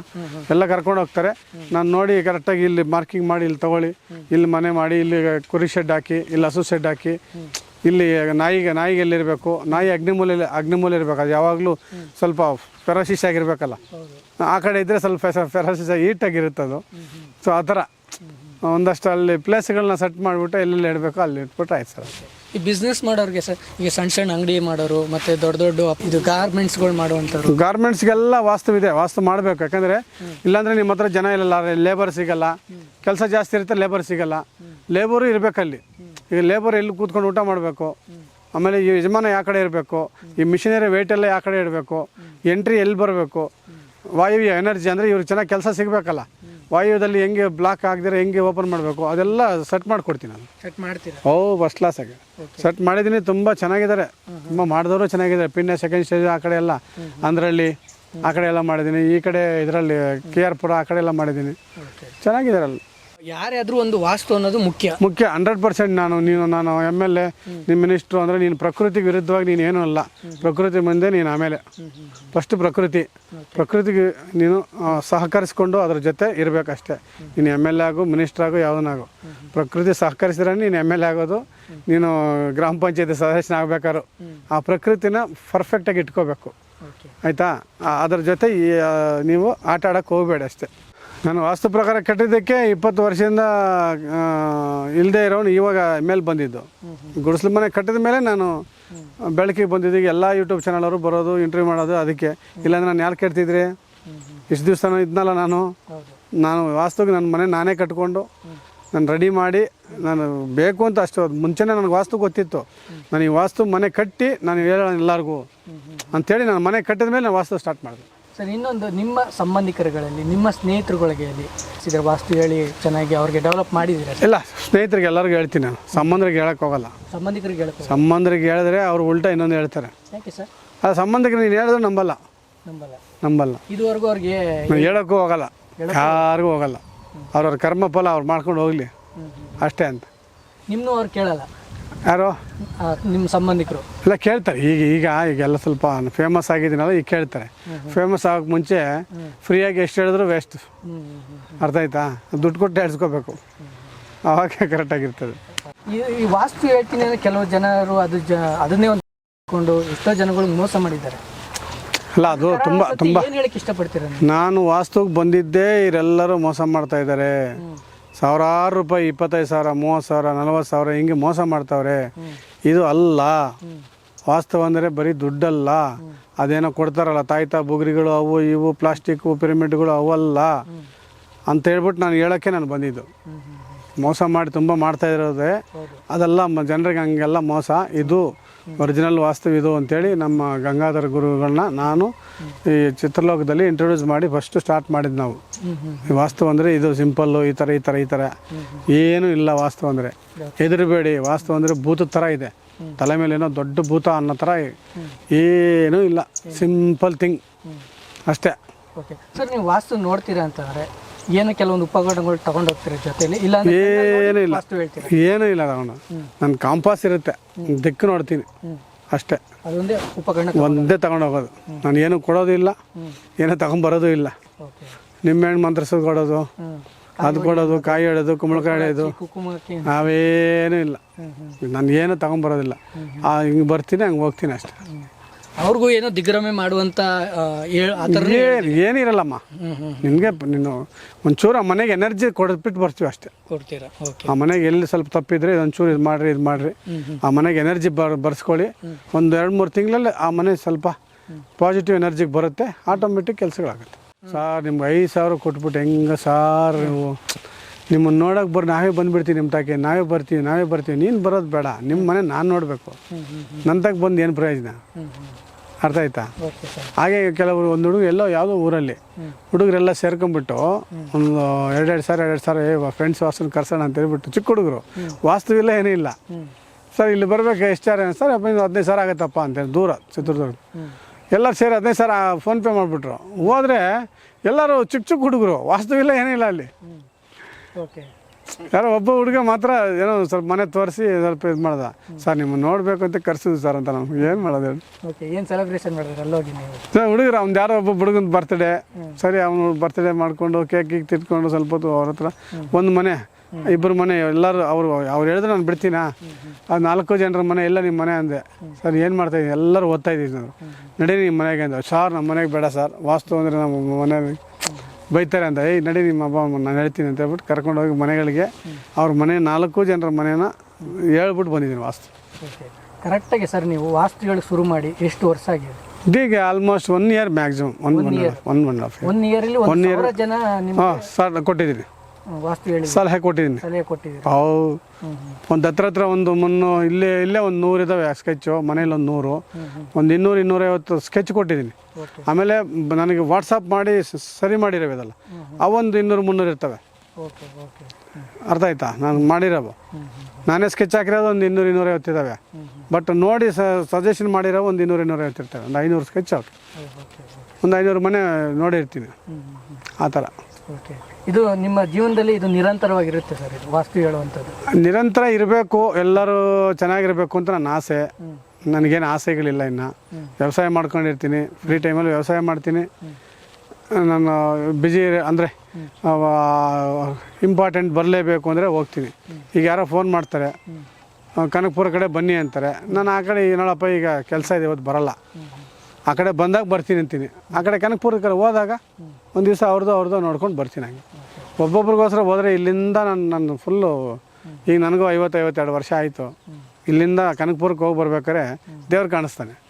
Speaker 1: ಎಲ್ಲ ಕರ್ಕೊಂಡು ಹೋಗ್ತಾರೆ. ನಾನು ನೋಡಿ ಕರೆಕ್ಟಾಗಿ ಇಲ್ಲಿ ಮಾರ್ಕಿಂಗ್ ಮಾಡಿ ಇಲ್ಲಿ ತಗೊಳ್ಳಿ. ಇಲ್ಲಿ ಮನೆ ಮಾಡಿ ಇಲ್ಲಿ ಕುರಿ ಶೆಡ್ ಹಾಕಿ ಇಲ್ಲಿ ಹಸು ಶೆಡ್ ಹಾಕಿ. ಇಲ್ಲಿ ನಾಯಿಗೆ ನಾಯಿಗೆ ಎಲ್ಲಿರಬೇಕು? ನಾಯಿ ಅಗ್ನಿಮೂಲೆ ಅಗ್ನಿಮೂಲ ಇರಬೇಕು. ಅದು ಯಾವಾಗಲೂ ಸ್ವಲ್ಪ ಫೆರಾಸಿಸ್ ಆಗಿರ್ಬೇಕಲ್ಲ. ಆ ಕಡೆ ಇದ್ದರೆ ಸ್ವಲ್ಪ ಫೆರಾಸಿಸ್ ಈಟಾಗಿರುತ್ತೆ ಅದು ಸೊ ಆ ಥರ. ಒಂದಷ್ಟು ಅಲ್ಲಿ ಪ್ಲೇಸ್ಗಳನ್ನ ಸೆಟ್ ಮಾಡಿಬಿಟ್ಟು ಎಲ್ಲೆಲ್ಲಿ ಇಡಬೇಕು ಅಲ್ಲಿ ಇಟ್ಬಿಟ್ಟು ಆಯ್ತು ಸರ್.
Speaker 2: ಈ ಬಿಸ್ನೆಸ್ ಮಾಡೋರಿಗೆ ಸರ್ ಈಗ ಸಣ್ಣ ಸಣ್ಣ ಅಂಗಡಿ ಮಾಡೋರು ಮತ್ತು ದೊಡ್ಡ ದೊಡ್ಡ ಇದು ಗಾರ್ಮೆಂಟ್ಸ್ಗಳು ಮಾಡುವಂಥವ್ರು.
Speaker 1: ಗಾರ್ಮೆಂಟ್ಸ್ಗೆಲ್ಲ ವಾಸ್ತುವಿದೆ ವಾಸ್ತು ಮಾಡಬೇಕು. ಯಾಕಂದರೆ ಇಲ್ಲಾಂದರೆ ನಿಮ್ಮ ಹತ್ರ ಜನ ಇಲ್ಲ ಲೇಬರ್ ಸಿಗಲ್ಲ ಕೆಲಸ ಜಾಸ್ತಿ ಇರುತ್ತೆ ಲೇಬರ್ ಸಿಗಲ್ಲ. ಲೇಬರು ಇರಬೇಕಲ್ಲಿ ಈಗ ಲೇಬರ್ ಎಲ್ಲಿ ಕೂತ್ಕೊಂಡು ಊಟ ಮಾಡಬೇಕು? ಆಮೇಲೆ ಈ ಯಜಮಾನ ಯಾವ ಕಡೆ ಇರಬೇಕು? ಈ ಮಿಷಿನರಿ ವೆಯ್ಟ್ ಎಲ್ಲ ಯಾವ ಕಡೆ ಇಡಬೇಕು? ಎಂಟ್ರಿ ಎಲ್ಲಿ ಬರಬೇಕು? ವಾಯುವ್ಯ ಎನರ್ಜಿ ಅಂದರೆ ಇವ್ರಿಗೆ ಚೆನ್ನಾಗಿ ಕೆಲಸ ಸಿಗಬೇಕಲ್ಲ. ವಾಯುವ್ಯದಲ್ಲಿ ಹೆಂಗೆ ಬ್ಲಾಕ್ ಆಗದಿರೋ ಹೆಂಗೆ ಓಪನ್ ಮಾಡಬೇಕು ಅದೆಲ್ಲ ಸೆಟ್ ಮಾಡಿಕೊಡ್ತೀನಿ ನಾನು.
Speaker 2: ಸೆಟ್ ಮಾಡ್ತೀರಾ?
Speaker 1: ಓ ಫಸ್ಟ್ ಕ್ಲಾಸ್ ಆಗಿ. ಸೆಟ್ ಮಾಡಿದ್ದೀನಿ ತುಂಬ ಚೆನ್ನಾಗಿದ್ದಾರೆ. ತುಂಬ ಮಾಡಿದವರು ಚೆನ್ನಾಗಿದ್ದಾರೆ. ಪಿನ್ನೆ ಸೆಕೆಂಡ್ ಸ್ಟೇಜ್ ಆ ಕಡೆ ಎಲ್ಲ ಅಂದ್ರಲ್ಲಿ ಆ ಕಡೆ ಎಲ್ಲ ಮಾಡಿದ್ದೀನಿ. ಈ ಕಡೆ ಇದರಲ್ಲಿ ಕೆ ಆರ್ ಪುರ ಆ ಕಡೆ ಎಲ್ಲ ಮಾಡಿದ್ದೀನಿ.
Speaker 2: ಓಕೆ
Speaker 1: ಚೆನ್ನಾಗಿದ್ದಾರೆ ಅಲ್ಲಿ
Speaker 2: ಯಾರೇ ಆದ್ರೂ ಒಂದು ವಾಸ್ತು ಅನ್ನೋದು ಮುಖ್ಯ.
Speaker 1: ಮುಖ್ಯ ಹಂಡ್ರೆಡ್ ಪರ್ಸೆಂಟ್ ನಾನು ನೀನು ನಾನು ಎಂ ಎಲ್ ಎ ನಿಮ್ಮ ಮಿನಿಸ್ಟ್ರು ಅಂದರೆ ನೀನು ಪ್ರಕೃತಿ ವಿರುದ್ಧವಾಗಿ ನೀನು ಏನೂ ಅಲ್ಲ. ಪ್ರಕೃತಿ ಮುಂದೆ ನೀನು ಆಮೇಲೆ. ಫಸ್ಟ್ ಪ್ರಕೃತಿ. ಪ್ರಕೃತಿಗೆ ನೀನು ಸಹಕರಿಸ್ಕೊಂಡು ಅದ್ರ ಜೊತೆ ಇರಬೇಕಷ್ಟೇ. ನೀನು ಎಂ ಎಲ್ ಎ ಆಗು ಮಿನಿಸ್ಟ್ರ್ ಆಗು ಯಾವುದನ್ನಾಗು ಪ್ರಕೃತಿ ಸಹಕರಿಸಿದ್ರೆ ನೀನು ಎಂ ಎಲ್ ಎ ಆಗೋದು ನೀನು ಗ್ರಾಮ ಪಂಚಾಯತಿ ಸದಸ್ಯನ ಆಗಬೇಕಾದ್ರು. ಆ ಪ್ರಕೃತಿನ ಪರ್ಫೆಕ್ಟಾಗಿ ಇಟ್ಕೋಬೇಕು. ಆಯಿತಾ? ಅದ್ರ ಜೊತೆ ಈ, ನೀವು ಆಟ ಆಡೋಕ್ಕೆ ಹೋಗಬೇಡ ಅಷ್ಟೇ ನಾನು ವಾಸ್ತು ಪ್ರಕಾರ ಕಟ್ಟಿದ್ದಕ್ಕೆ ಇಪ್ಪತ್ತು ವರ್ಷದಿಂದ ಇಲ್ಲದೆ ಇರೋನು ಇವಾಗ ಮೇಲೆ ಬಂದಿದ್ದು. ಗುಡಿಸ್ಲು ಮನೆ ಕಟ್ಟಿದ ಮೇಲೆ ನಾನು ಬೆಳಕಿಗೆ ಬಂದಿದ್ದೀಗ ಈಗ ಎಲ್ಲ ಯೂಟ್ಯೂಬ್ ಚಾನಲ್ ಅವರು ಬರೋದು ಇಂಟರ್ವ್ಯೂ ಮಾಡೋದು ಅದಕ್ಕೆ. ಇಲ್ಲಾಂದ್ರೆ ನಾನು ಯಾರು ಕೇಳ್ತಿದ್ರಿ? ಇಷ್ಟು ದಿವಸ ಇದ್ನಲ್ಲ ನಾನು. ನಾನು ವಾಸ್ತುಗೆ ನನ್ನ ಮನೆ ನಾನೇ ಕಟ್ಕೊಂಡು ನಾನು ರೆಡಿ ಮಾಡಿ ನಾನು ಬೇಕು ಅಂತ ಅಷ್ಟು ಮುಂಚೆನೇ ನನಗೆ ವಾಸ್ತು ಗೊತ್ತಿತ್ತು. ನಾನು ಈ ವಾಸ್ತು ಮನೆ ಕಟ್ಟಿ ನಾನು ಹೇಳೋಣ ಎಲ್ಲರಿಗೂ. ಅಂಥೇಳಿ ನಾನು ಮನೆ ಕಟ್ಟಿದ ಮೇಲೆ ನಾನು ವಾಸ್ತು ಸ್ಟಾರ್ಟ್ ಮಾಡಿದೆ.
Speaker 2: ಸರ್ ಇನ್ನೊಂದು ನಿಮ್ಮ ಸಂಬಂಧಿಕರುಗಳಲ್ಲಿ ನಿಮ್ಮ ಸ್ನೇಹಿತರುಗಳಿಗೆ ಅಲ್ಲಿ ಇದ್ರ ವಾಸ್ತು ಹೇಳಿ ಚೆನ್ನಾಗಿ ಅವ್ರಿಗೆ ಡೆವಲಪ್ ಮಾಡಿದ್ದೀರಾ ಸರ್?
Speaker 1: ಇಲ್ಲ ಸ್ನೇಹಿತರಿಗೆ ಎಲ್ಲರಿಗೂ ಹೇಳ್ತೀನಿ ನಾನು. ಸಂಬಂಧರಿಗೆ ಹೇಳಕ್ಕೆ ಹೋಗಲ್ಲ.
Speaker 2: ಸಂಬಂಧಿಕರಿಗೆ ಹೇಳ್ತೀನಿ
Speaker 1: ಸಂಬಂಧರಿಗೆ ಹೇಳಿದ್ರೆ ಅವ್ರು ಉಲ್ಟಾ ಇನ್ನೊಂದು ಹೇಳ್ತಾರೆ.
Speaker 2: ಯಾಕೆ ಸರ್?
Speaker 1: ಆ ಸಂಬಂಧಕ್ಕೆ ನೀನು ಹೇಳಿದ್ರೆ ನಂಬಲ್ಲ.
Speaker 2: ನಂಬಲ್ಲ.
Speaker 1: ನಂಬಲ್ಲ.
Speaker 2: ಇದುವರೆಗೂ ಅವ್ರಿಗೆ
Speaker 1: ನಾನು ಹೇಳೋಕ್ಕೂ ಹೋಗಲ್ಲ. ಯಾರಿಗೂ ಹೋಗಲ್ಲ. ಅವ್ರವ್ರ ಕರ್ಮ ಫಲ ಅವ್ರು ಮಾಡ್ಕೊಂಡು ಹೋಗಲಿ. ಅಷ್ಟೇ ಅಂತ.
Speaker 2: ನಿಮ್ಮನ್ನು ಅವ್ರು ಕೇಳಲ್ಲ.
Speaker 1: ಯಾರು?
Speaker 2: ನಿಮ್ಮ ಸಂಬಂಧಿಕರು.
Speaker 1: ಎಲ್ಲ ಕೇಳ್ತಾರೆ. ಈಗ ಈಗ ಈಗೆಲ್ಲ ಸ್ವಲ್ಪ ಫೇಮಸ್ ಆಗಿದ್ದೀನಲ್ಲ ಈಗ ಕೇಳ್ತಾರೆ. ಫೇಮಸ್ ಆಗೋಕ್ಕೆ ಮುಂಚೆ ಫ್ರೀಯಾಗಿ ಎಷ್ಟು ಹೇಳಿದ್ರು ವೇಸ್ಟ್ ಅರ್ಥ ಆಯ್ತಾ? ದುಡ್ಡು ಕೊಟ್ಟು ಹೇಳ್ಸ್ಕೋಬೇಕು ಅವಾಗ ಕರೆಕ್ಟಾಗಿರ್ತದೆ
Speaker 2: ಈ ಈ ವಾಸ್ತು ಹೇಳ್ತೀನಿ ಅಂದರೆ ಕೆಲವು ಜನರು ಅದು ಜ ಅದನ್ನೇ ಒಂದು ಎಷ್ಟೋ ಜನಗಳಿಗೆ ಮೋಸ ಮಾಡಿದ್ದಾರೆ.
Speaker 1: ಅಲ್ಲ ಅದು ತುಂಬ ತುಂಬ
Speaker 2: ಇಷ್ಟಪಡ್ತೀರಾ
Speaker 1: ನಾನು ವಾಸ್ತುಗೆ ಬಂದಿದ್ದೇ ಇವರೆಲ್ಲರೂ ಮೋಸ ಮಾಡ್ತಾ ಇದ್ದಾರೆ. ಸಾವಿರಾರು ರೂಪಾಯಿ, ಇಪ್ಪತ್ತೈದು ಸಾವಿರ, ಮೂವತ್ತು ಸಾವಿರ, ನಲವತ್ತು ಸಾವಿರ ಹಿಂಗೆ ಮೋಸ ಮಾಡ್ತಾವ್ರೆ. ಇದು ಅಲ್ಲ. ವಾಸ್ತವ ಅಂದರೆ ಬರೀ ದುಡ್ಡಲ್ಲ. ಅದೇನೋ ಕೊಡ್ತಾರಲ್ಲ, ತಾಯ್ತ ಬುಗ್ರಿಗಳು ಅವು ಇವು, ಪ್ಲಾಸ್ಟಿಕ್ಕು ಪಿರಮಿಡ್ಗಳು ಅವಲ್ಲ. ಅಂತ ಹೇಳ್ಬಿಟ್ಟು ನಾನು ಹೇಳೋಕ್ಕೆ ನಾನು ಬಂದಿದ್ದು. ಮೋಸ ಮಾಡಿ ತುಂಬ ಮಾಡ್ತಾ ಇರೋದೇ. ಅದೆಲ್ಲ ಮ- ಜನರಿಗೆ ಹಂಗೆಲ್ಲ ಮೋಸ. ಇದು ಒರಿಜಿನಲ್ ವಾಸ್ತು ಇದು ಅಂತೇಳಿ ನಮ್ಮ ಗಂಗಾಧರ ಗುರುಗಳನ್ನ ನಾನು ಈ ಚಿತ್ರಲೋಕದಲ್ಲಿ ಇಂಟ್ರೊಡ್ಯೂಸ್ ಮಾಡಿ ಫಸ್ಟ್ ಸ್ಟಾರ್ಟ್ ಮಾಡಿದ್ದು ನಾವು. ಈ ವಾಸ್ತು ಅಂದರೆ ಇದು ಸಿಂಪಲ್ಲು ಈ ಥರ ಈ ಥರ ಈ ಥರ ಏನೂ ಇಲ್ಲ ವಾಸ್ತು ಅಂದರೆ. ಹೆದರಬೇಡಿ ವಾಸ್ತು ಅಂದರೆ ಭೂತದ ಥರ ಇದೆ. ತಲೆ ಮೇಲೆ ಏನೋ ದೊಡ್ಡ ಭೂತ ಅನ್ನೋ ಥರ ಏನೂ ಇಲ್ಲ. ಸಿಂಪಲ್ ಥಿಂಗ್ ಅಷ್ಟೇ.
Speaker 2: ಓಕೆ ಸರ್ ನೀವು ವಾಸ್ತು ನೋಡ್ತೀರಾ ಅಂತಂದ್ರೆ ಏನು ಕೆಲವೊಂದು ಉಪಕರಣಗಳು ತಗೊಂಡು ಹೋಗ್ತೀರಾ ಜೊತೆಲಿ? ಇಲ್ಲ
Speaker 1: ಏನೂ ಇಲ್ಲ.
Speaker 2: ಹೇಳ್ತೀರಾ?
Speaker 1: ಏನೂ ಇಲ್ಲ ಅವನು ನನ್ನ ಕಾಂಪಾಸ್ ಇರುತ್ತೆ. ದಿಕ್ಕು ನೋಡ್ತೀನಿ. ಅಷ್ಟೇ.
Speaker 2: ಅದೊಂದೇ ಉಪಕರಣ
Speaker 1: ಒಂದೇ ತಗೊಂಡು ಹೋಗೋದು. ನಾನು ಏನು ಕೊಡೋದು ಇಲ್ಲ. ಏನೂ ತಗೊಂಬರೋದು ಇಲ್ಲ. ನಿಂಬೆಹಣ್ಣು ಮಂತ್ರಸೋದು ಕೊಡೋದು ಅದು ಕೊಡೋದು ಕಾಯಿ ಹೇಳೋದು ಕುಂಬಳಕಾಯಿ ಹೇಳೋದು
Speaker 2: ಕುಕುಮಕ್ಕೆ
Speaker 1: ನಾವೇನೂ ಇಲ್ಲ. ನಾನು ಏನು ತಗೊಂಬರೋದಿಲ್ಲ ಹಿಂಗೆ ಬರ್ತೀನಿ ಹಂಗೆ ಹೋಗ್ತೀನಿ ಅಷ್ಟೇ.
Speaker 2: ಅವ್ರಿಗೂ ಏನೋ ದಿಗ್ಭ್ರಮೆ ಮಾಡುವಂತ ಆ, ಹೇಳ್- ಆ ಥರ
Speaker 1: ಏನು ಏನಿರಲ್ಲಮ್ಮ.
Speaker 2: ನಿಮ್ಗೆ
Speaker 1: ನಿನಗೆ ನೀನು ಒಂಚೂರು ಆ ಮನೆಗೆ ಎನರ್ಜಿ ಕೊಡ್ಬಿಟ್ಟು ಬರ್ತೀವಿ ಅಷ್ಟೇ.
Speaker 2: ಕೊಡ್ತೀರಾ? ಓಕೆ.
Speaker 1: ಆ ಮನೆಗೆ ಎಲ್ಲಿ ಸ್ವಲ್ಪ ತಪ್ಪಿದ್ರೆ ಒಂಚೂರು ಇದು ಮಾಡ್ರಿ ಇದು ಮಾಡ್ರಿ. ಆ ಮನೆಗೆ ಎನರ್ಜಿ ಬರ್ ಬರ್ಸ್ಕೊಳ್ಳಿ. ಒಂದು ಎರಡು ಮೂರು ತಿಂಗಳಲ್ಲಿ ಆ ಮನೆ ಸ್ವಲ್ಪ ಪಾಸಿಟಿವ್ ಎನರ್ಜಿಗೆ ಬರುತ್ತೆ. ಆಟೋಮೆಟಿಕ್ ಕೆಲಸಗಳಾಗುತ್ತೆ. ಸಾರ್ ನಿಮ್ಗೆ ಐದು ಸಾವಿರ ಕೊಟ್ಬಿಟ್ಟು ಹೆಂಗೆ ಸಾರ್ ನೀವು? ನಿಮ್ಮನ್ನು ನೋಡೋಕೆ ಬರ್ ನಾವೇ ಬಂದುಬಿಡ್ತೀವಿ ನಿಮ್ಮ ತಾಕೆ. ನಾವೇ ಬರ್ತೀವಿ ನಾವೇ ಬರ್ತೀವಿ. ನೀನು ಬರೋದು ಬೇಡ. ನಿಮ್ಮ ಮನೆ ನಾನು ನೋಡಬೇಕು. ನನ್ನ ತಗ ಬಂದು ಏನು ಪ್ರಯೋಜನ? ಅರ್ಥ ಆಯ್ತಾ?
Speaker 2: ಓಕೆ ಸರ್
Speaker 1: ಹಾಗೆ ಕೆಲವರು ಒಂದು ಹುಡುಗ ಎಲ್ಲೋ ಯಾವುದೋ ಊರಲ್ಲಿ ಹುಡುಗರೆಲ್ಲ ಸೇರ್ಕೊಂಡ್ಬಿಟ್ಟು ಒಂದು ಎರಡೆರಡು ಸಾವಿರ ಎರಡೆರಡು ಸಾವಿರ ಏ ಫ್ರೆಂಡ್ಸ್ ವಾಸನ ಕರ್ಸೋಣ ಅಂತ ಹೇಳ್ಬಿಟ್ಟು ಚಿಕ್ಕ ಹುಡುಗರು. ವಾಸ್ತು ಇಲ್ಲ ಏನೂ ಇಲ್ಲ. ಸರ್ ಇಲ್ಲಿ ಬರ್ಬೇಕು ಎಷ್ಟು ಸರ್ ಇದು ಹದಿನೈದು ಸಾವಿರ ಆಗುತ್ತಪ್ಪ ಅಂತೇಳಿ ದೂರ ಚಿತ್ರದುರ್ಗ. ಎಲ್ಲರೂ ಸೇರಿ ಹದಿನೈದು ಸಾವಿರ ಫೋನ್ಪೇ ಮಾಡಿಬಿಟ್ರು. ಹೋದರೆ ಎಲ್ಲರೂ ಚಿಕ್ಕ ಚಿಕ್ಕ ಹುಡುಗರು. ವಾಸ್ತು ಇಲ್ಲ ಏನಿಲ್ಲ ಅಲ್ಲಿ
Speaker 2: ಓಕೆ
Speaker 1: ಯಾರೋ ಒಬ್ಬ ಹುಡುಗ ಮಾತ್ರ ಏನೋ ಸ್ವಲ್ಪ ಮನೆ ತೋರಿಸಿ ಸ್ವಲ್ಪ ಇದು ಮಾಡ್ದ. ಸರ್ ನಿಮ್ಮನ್ನು ನೋಡ್ಬೇಕು ಅಂತ ಕರ್ಸಿದ್ವಿ ಸರ್ ಅಂತ ನಮ್ಗೆ ಏನು ಮಾಡೋದು ಹೇಳಿ.
Speaker 2: ಓಕೆ ಏನು ಸೆಲೆಬ್ರೇಷನ್ ಮಾಡಿದ್ರೆ ಅಲ್ಲೋಗಿ ನೀವು?
Speaker 1: ಸರ್ ಹುಡುಗರು ಅವ್ನು ಯಾರೋ ಒಬ್ಬ ಹುಡುಗನ ಬರ್ತ್ಡೇ ಸರಿ ಅವನು ಬರ್ತ್ಡೇ ಮಾಡಿಕೊಂಡು ಕೇಕ್ ಗೀಕ್ ತಿಟ್ಕೊಂಡು ಸ್ವಲ್ಪ ಹೊತ್ತು ಅವ್ರ ಹತ್ರ ಒಂದು ಮನೆ ಇಬ್ಬರು ಮನೆ ಎಲ್ಲರೂ ಅವರು ಅವ್ರು ಹೇಳಿದ್ರೆ ನಾನು ಬಿಡ್ತೀನಾ? ಅದು ನಾಲ್ಕು ಜನರ ಮನೆ ಎಲ್ಲ ನಿಮ್ಮ ಮನೆ ಅಂದೆ. ಸರ್ ಏನು ಮಾಡ್ತಾ ಇದ್ದೀನಿ ಎಲ್ಲರೂ ಓದ್ತಾ ಇದ್ದೀವಿ ನಾವು ನಡೀರಿ ನಿಮ್ಮ ಮನೆಗೆ ಅಂದ ಸರ್ ನಮ್ಮ ಮನೆಗೆ ಬೇಡ ಸರ್. ವಾಸ್ತು ಅಂದರೆ ನಮ್ಮ ಮನೆ ಬೈತಾರೆ ಅಂತ ಏಯ್ ನಡಿ ನಿಮ್ಮ ಹಬ್ಬ ನಾನು ಹೇಳ್ತೀನಿ ಅಂತ ಹೇಳ್ಬಿಟ್ಟು ಕರ್ಕೊಂಡು ಹೋಗಿ ಮನೆಗಳಿಗೆ. ಅವ್ರ ಮನೆ ನಾಲ್ಕು ಜನರ ಮನೇನ ಹೇಳ್ಬಿಟ್ಟು ಬಂದಿದ್ದೀನಿ ವಾಸ್ತು.
Speaker 2: ಕರೆಕ್ಟಾಗಿ ಸರ್ ನೀವು ವಾಸ್ತುಗಳು ಶುರು ಮಾಡಿ ಎಷ್ಟು ವರ್ಷ ಆಗಿದೆ?
Speaker 1: ಈಗ almost one year maximum one one one one year
Speaker 2: one ಇಯರಲ್ಲಿ ಒಂದು ಇಯರ್ ಜನ ನಿಮ್ಮ
Speaker 1: ಹಾಂ ಸರ್ ಕೊಟ್ಟಿದ್ದೀನಿ.
Speaker 2: ವಾಸ್ತು ಹೇಳಿ
Speaker 1: ಸಲಹೆ ಕೊಟ್ಟಿದ್ದೀನಿ.
Speaker 2: ಸಲಹೆ ಕೊಟ್ಟಿದ್ದೀರಿ.
Speaker 1: ಅವು ಒಂದು ಹತ್ರ ಹತ್ರ ಒಂದು ಮುನ್ನೂ ಇಲ್ಲೇ ಇಲ್ಲೇ ಒಂದು ನೂರು ಇದಾವೆ ಸ್ಕೆಚ್ಚು ಮನೇಲಿ ಒಂದು ನೂರು. ಒಂದು ಇನ್ನೂರು ಇನ್ನೂರೈವತ್ತು ಸ್ಕೆಚ್ ಕೊಟ್ಟಿದ್ದೀನಿ. ಆಮೇಲೆ ನನಗೆ ವಾಟ್ಸಪ್ ಮಾಡಿ ಸ- ಸರಿ ಮಾಡಿರೋವು ಇದೆಲ್ಲ. ಅವೊಂದು ಇನ್ನೂರು ಮುನ್ನೂರು ಇರ್ತವೆ.
Speaker 2: Okay okay.
Speaker 1: ಅರ್ಥ ಆಯ್ತಾ? ನಾನು ಮಾಡಿರೋ ನಾನೇ ಸ್ಕೆಚ್ ಹಾಕಿರೋದು ಒಂದು ಇನ್ನೂರು ಇನ್ನೂರೈವತ್ತು ಇದ್ದಾವೆ ಬಟ್ ನೋಡಿ ಸಜೆಷನ್ ಮಾಡಿರೋ ಒಂದು ಇನ್ನೂರು ಇನ್ನೂರೈವತ್ತು ಇರ್ತವೆ. ಒಂದು ಐನೂರು ಸ್ಕೆಚ್ ಹಾಕಿ
Speaker 2: ಓಕೆ
Speaker 1: ಒಂದು ಐನೂರು ಮನೆ ನೋಡಿರ್ತೀನಿ ಆ ಥರ.
Speaker 2: ಓಕೆ. ಇದು ನಿಮ್ಮ ಜೀವನದಲ್ಲಿ ಇದು ನಿರಂತರವಾಗಿರುತ್ತೆ ಸರ್ ಇದು ವಾಸ್ತು ಹೇಳುವಂಥದ್ದು.
Speaker 1: ನಿರಂತರ ಇರಬೇಕು ಎಲ್ಲರೂ ಚೆನ್ನಾಗಿರಬೇಕು ಅಂತ ನನ್ನ ಆಸೆ. ನನಗೇನು ಆಸೆಗಳಿಲ್ಲ ಇನ್ನು. ವ್ಯವಸಾಯ ಮಾಡ್ಕೊಂಡಿರ್ತೀನಿ ಫ್ರೀ ಟೈಮಲ್ಲಿ ವ್ಯವಸಾಯ ಮಾಡ್ತೀನಿ. ನಾನು ಬ್ಯುಸಿ ಅಂದರೆ ಇಂಪಾರ್ಟೆಂಟ್ ಬರಲೇಬೇಕು ಅಂದರೆ ಹೋಗ್ತೀನಿ. ಈಗ ಯಾರೋ ಫೋನ್ ಮಾಡ್ತಾರೆ ಕನಕಪುರ ಕಡೆ ಬನ್ನಿ ಅಂತಾರೆ. ನಾನು ಆ ಕಡೆ ನೋಡಪ್ಪ ಈಗ ಕೆಲಸ ಇದೆ ಇವತ್ತು ಬರಲ್ಲ. ಆ ಕಡೆ ಬಂದಾಗ ಬರ್ತೀನಿ ಅಂತೀನಿ. ಆ ಕಡೆ ಕನಕಪುರ ಕಡೆ ಹೋದಾಗ ಒಂದು ದಿವಸ ಅವ್ರದ್ದು ಅವ್ರದ್ದು ನೋಡ್ಕೊಂಡು ಬರ್ತೀನಿ ಹಂಗೆ. ಒಬ್ಬೊಬ್ರಿಗೋಸ್ಕರ ಹೋದ್ರೆ ಇಲ್ಲಿಂದ ನಾನು ನನ್ನ ಫುಲ್ಲು ಈಗ ನನಗೂ ಐವತ್ತು ಐವತ್ತೆರಡು ವರ್ಷ ಆಯಿತು. ಇಲ್ಲಿಂದ ಕನಕಪುರಕ್ಕೆ ಹೋಗಿ ಬರ್ಬೇಕಾದ್ರೆ ದೇವ್ರು ಕಾಣಿಸ್ತಾನೆ.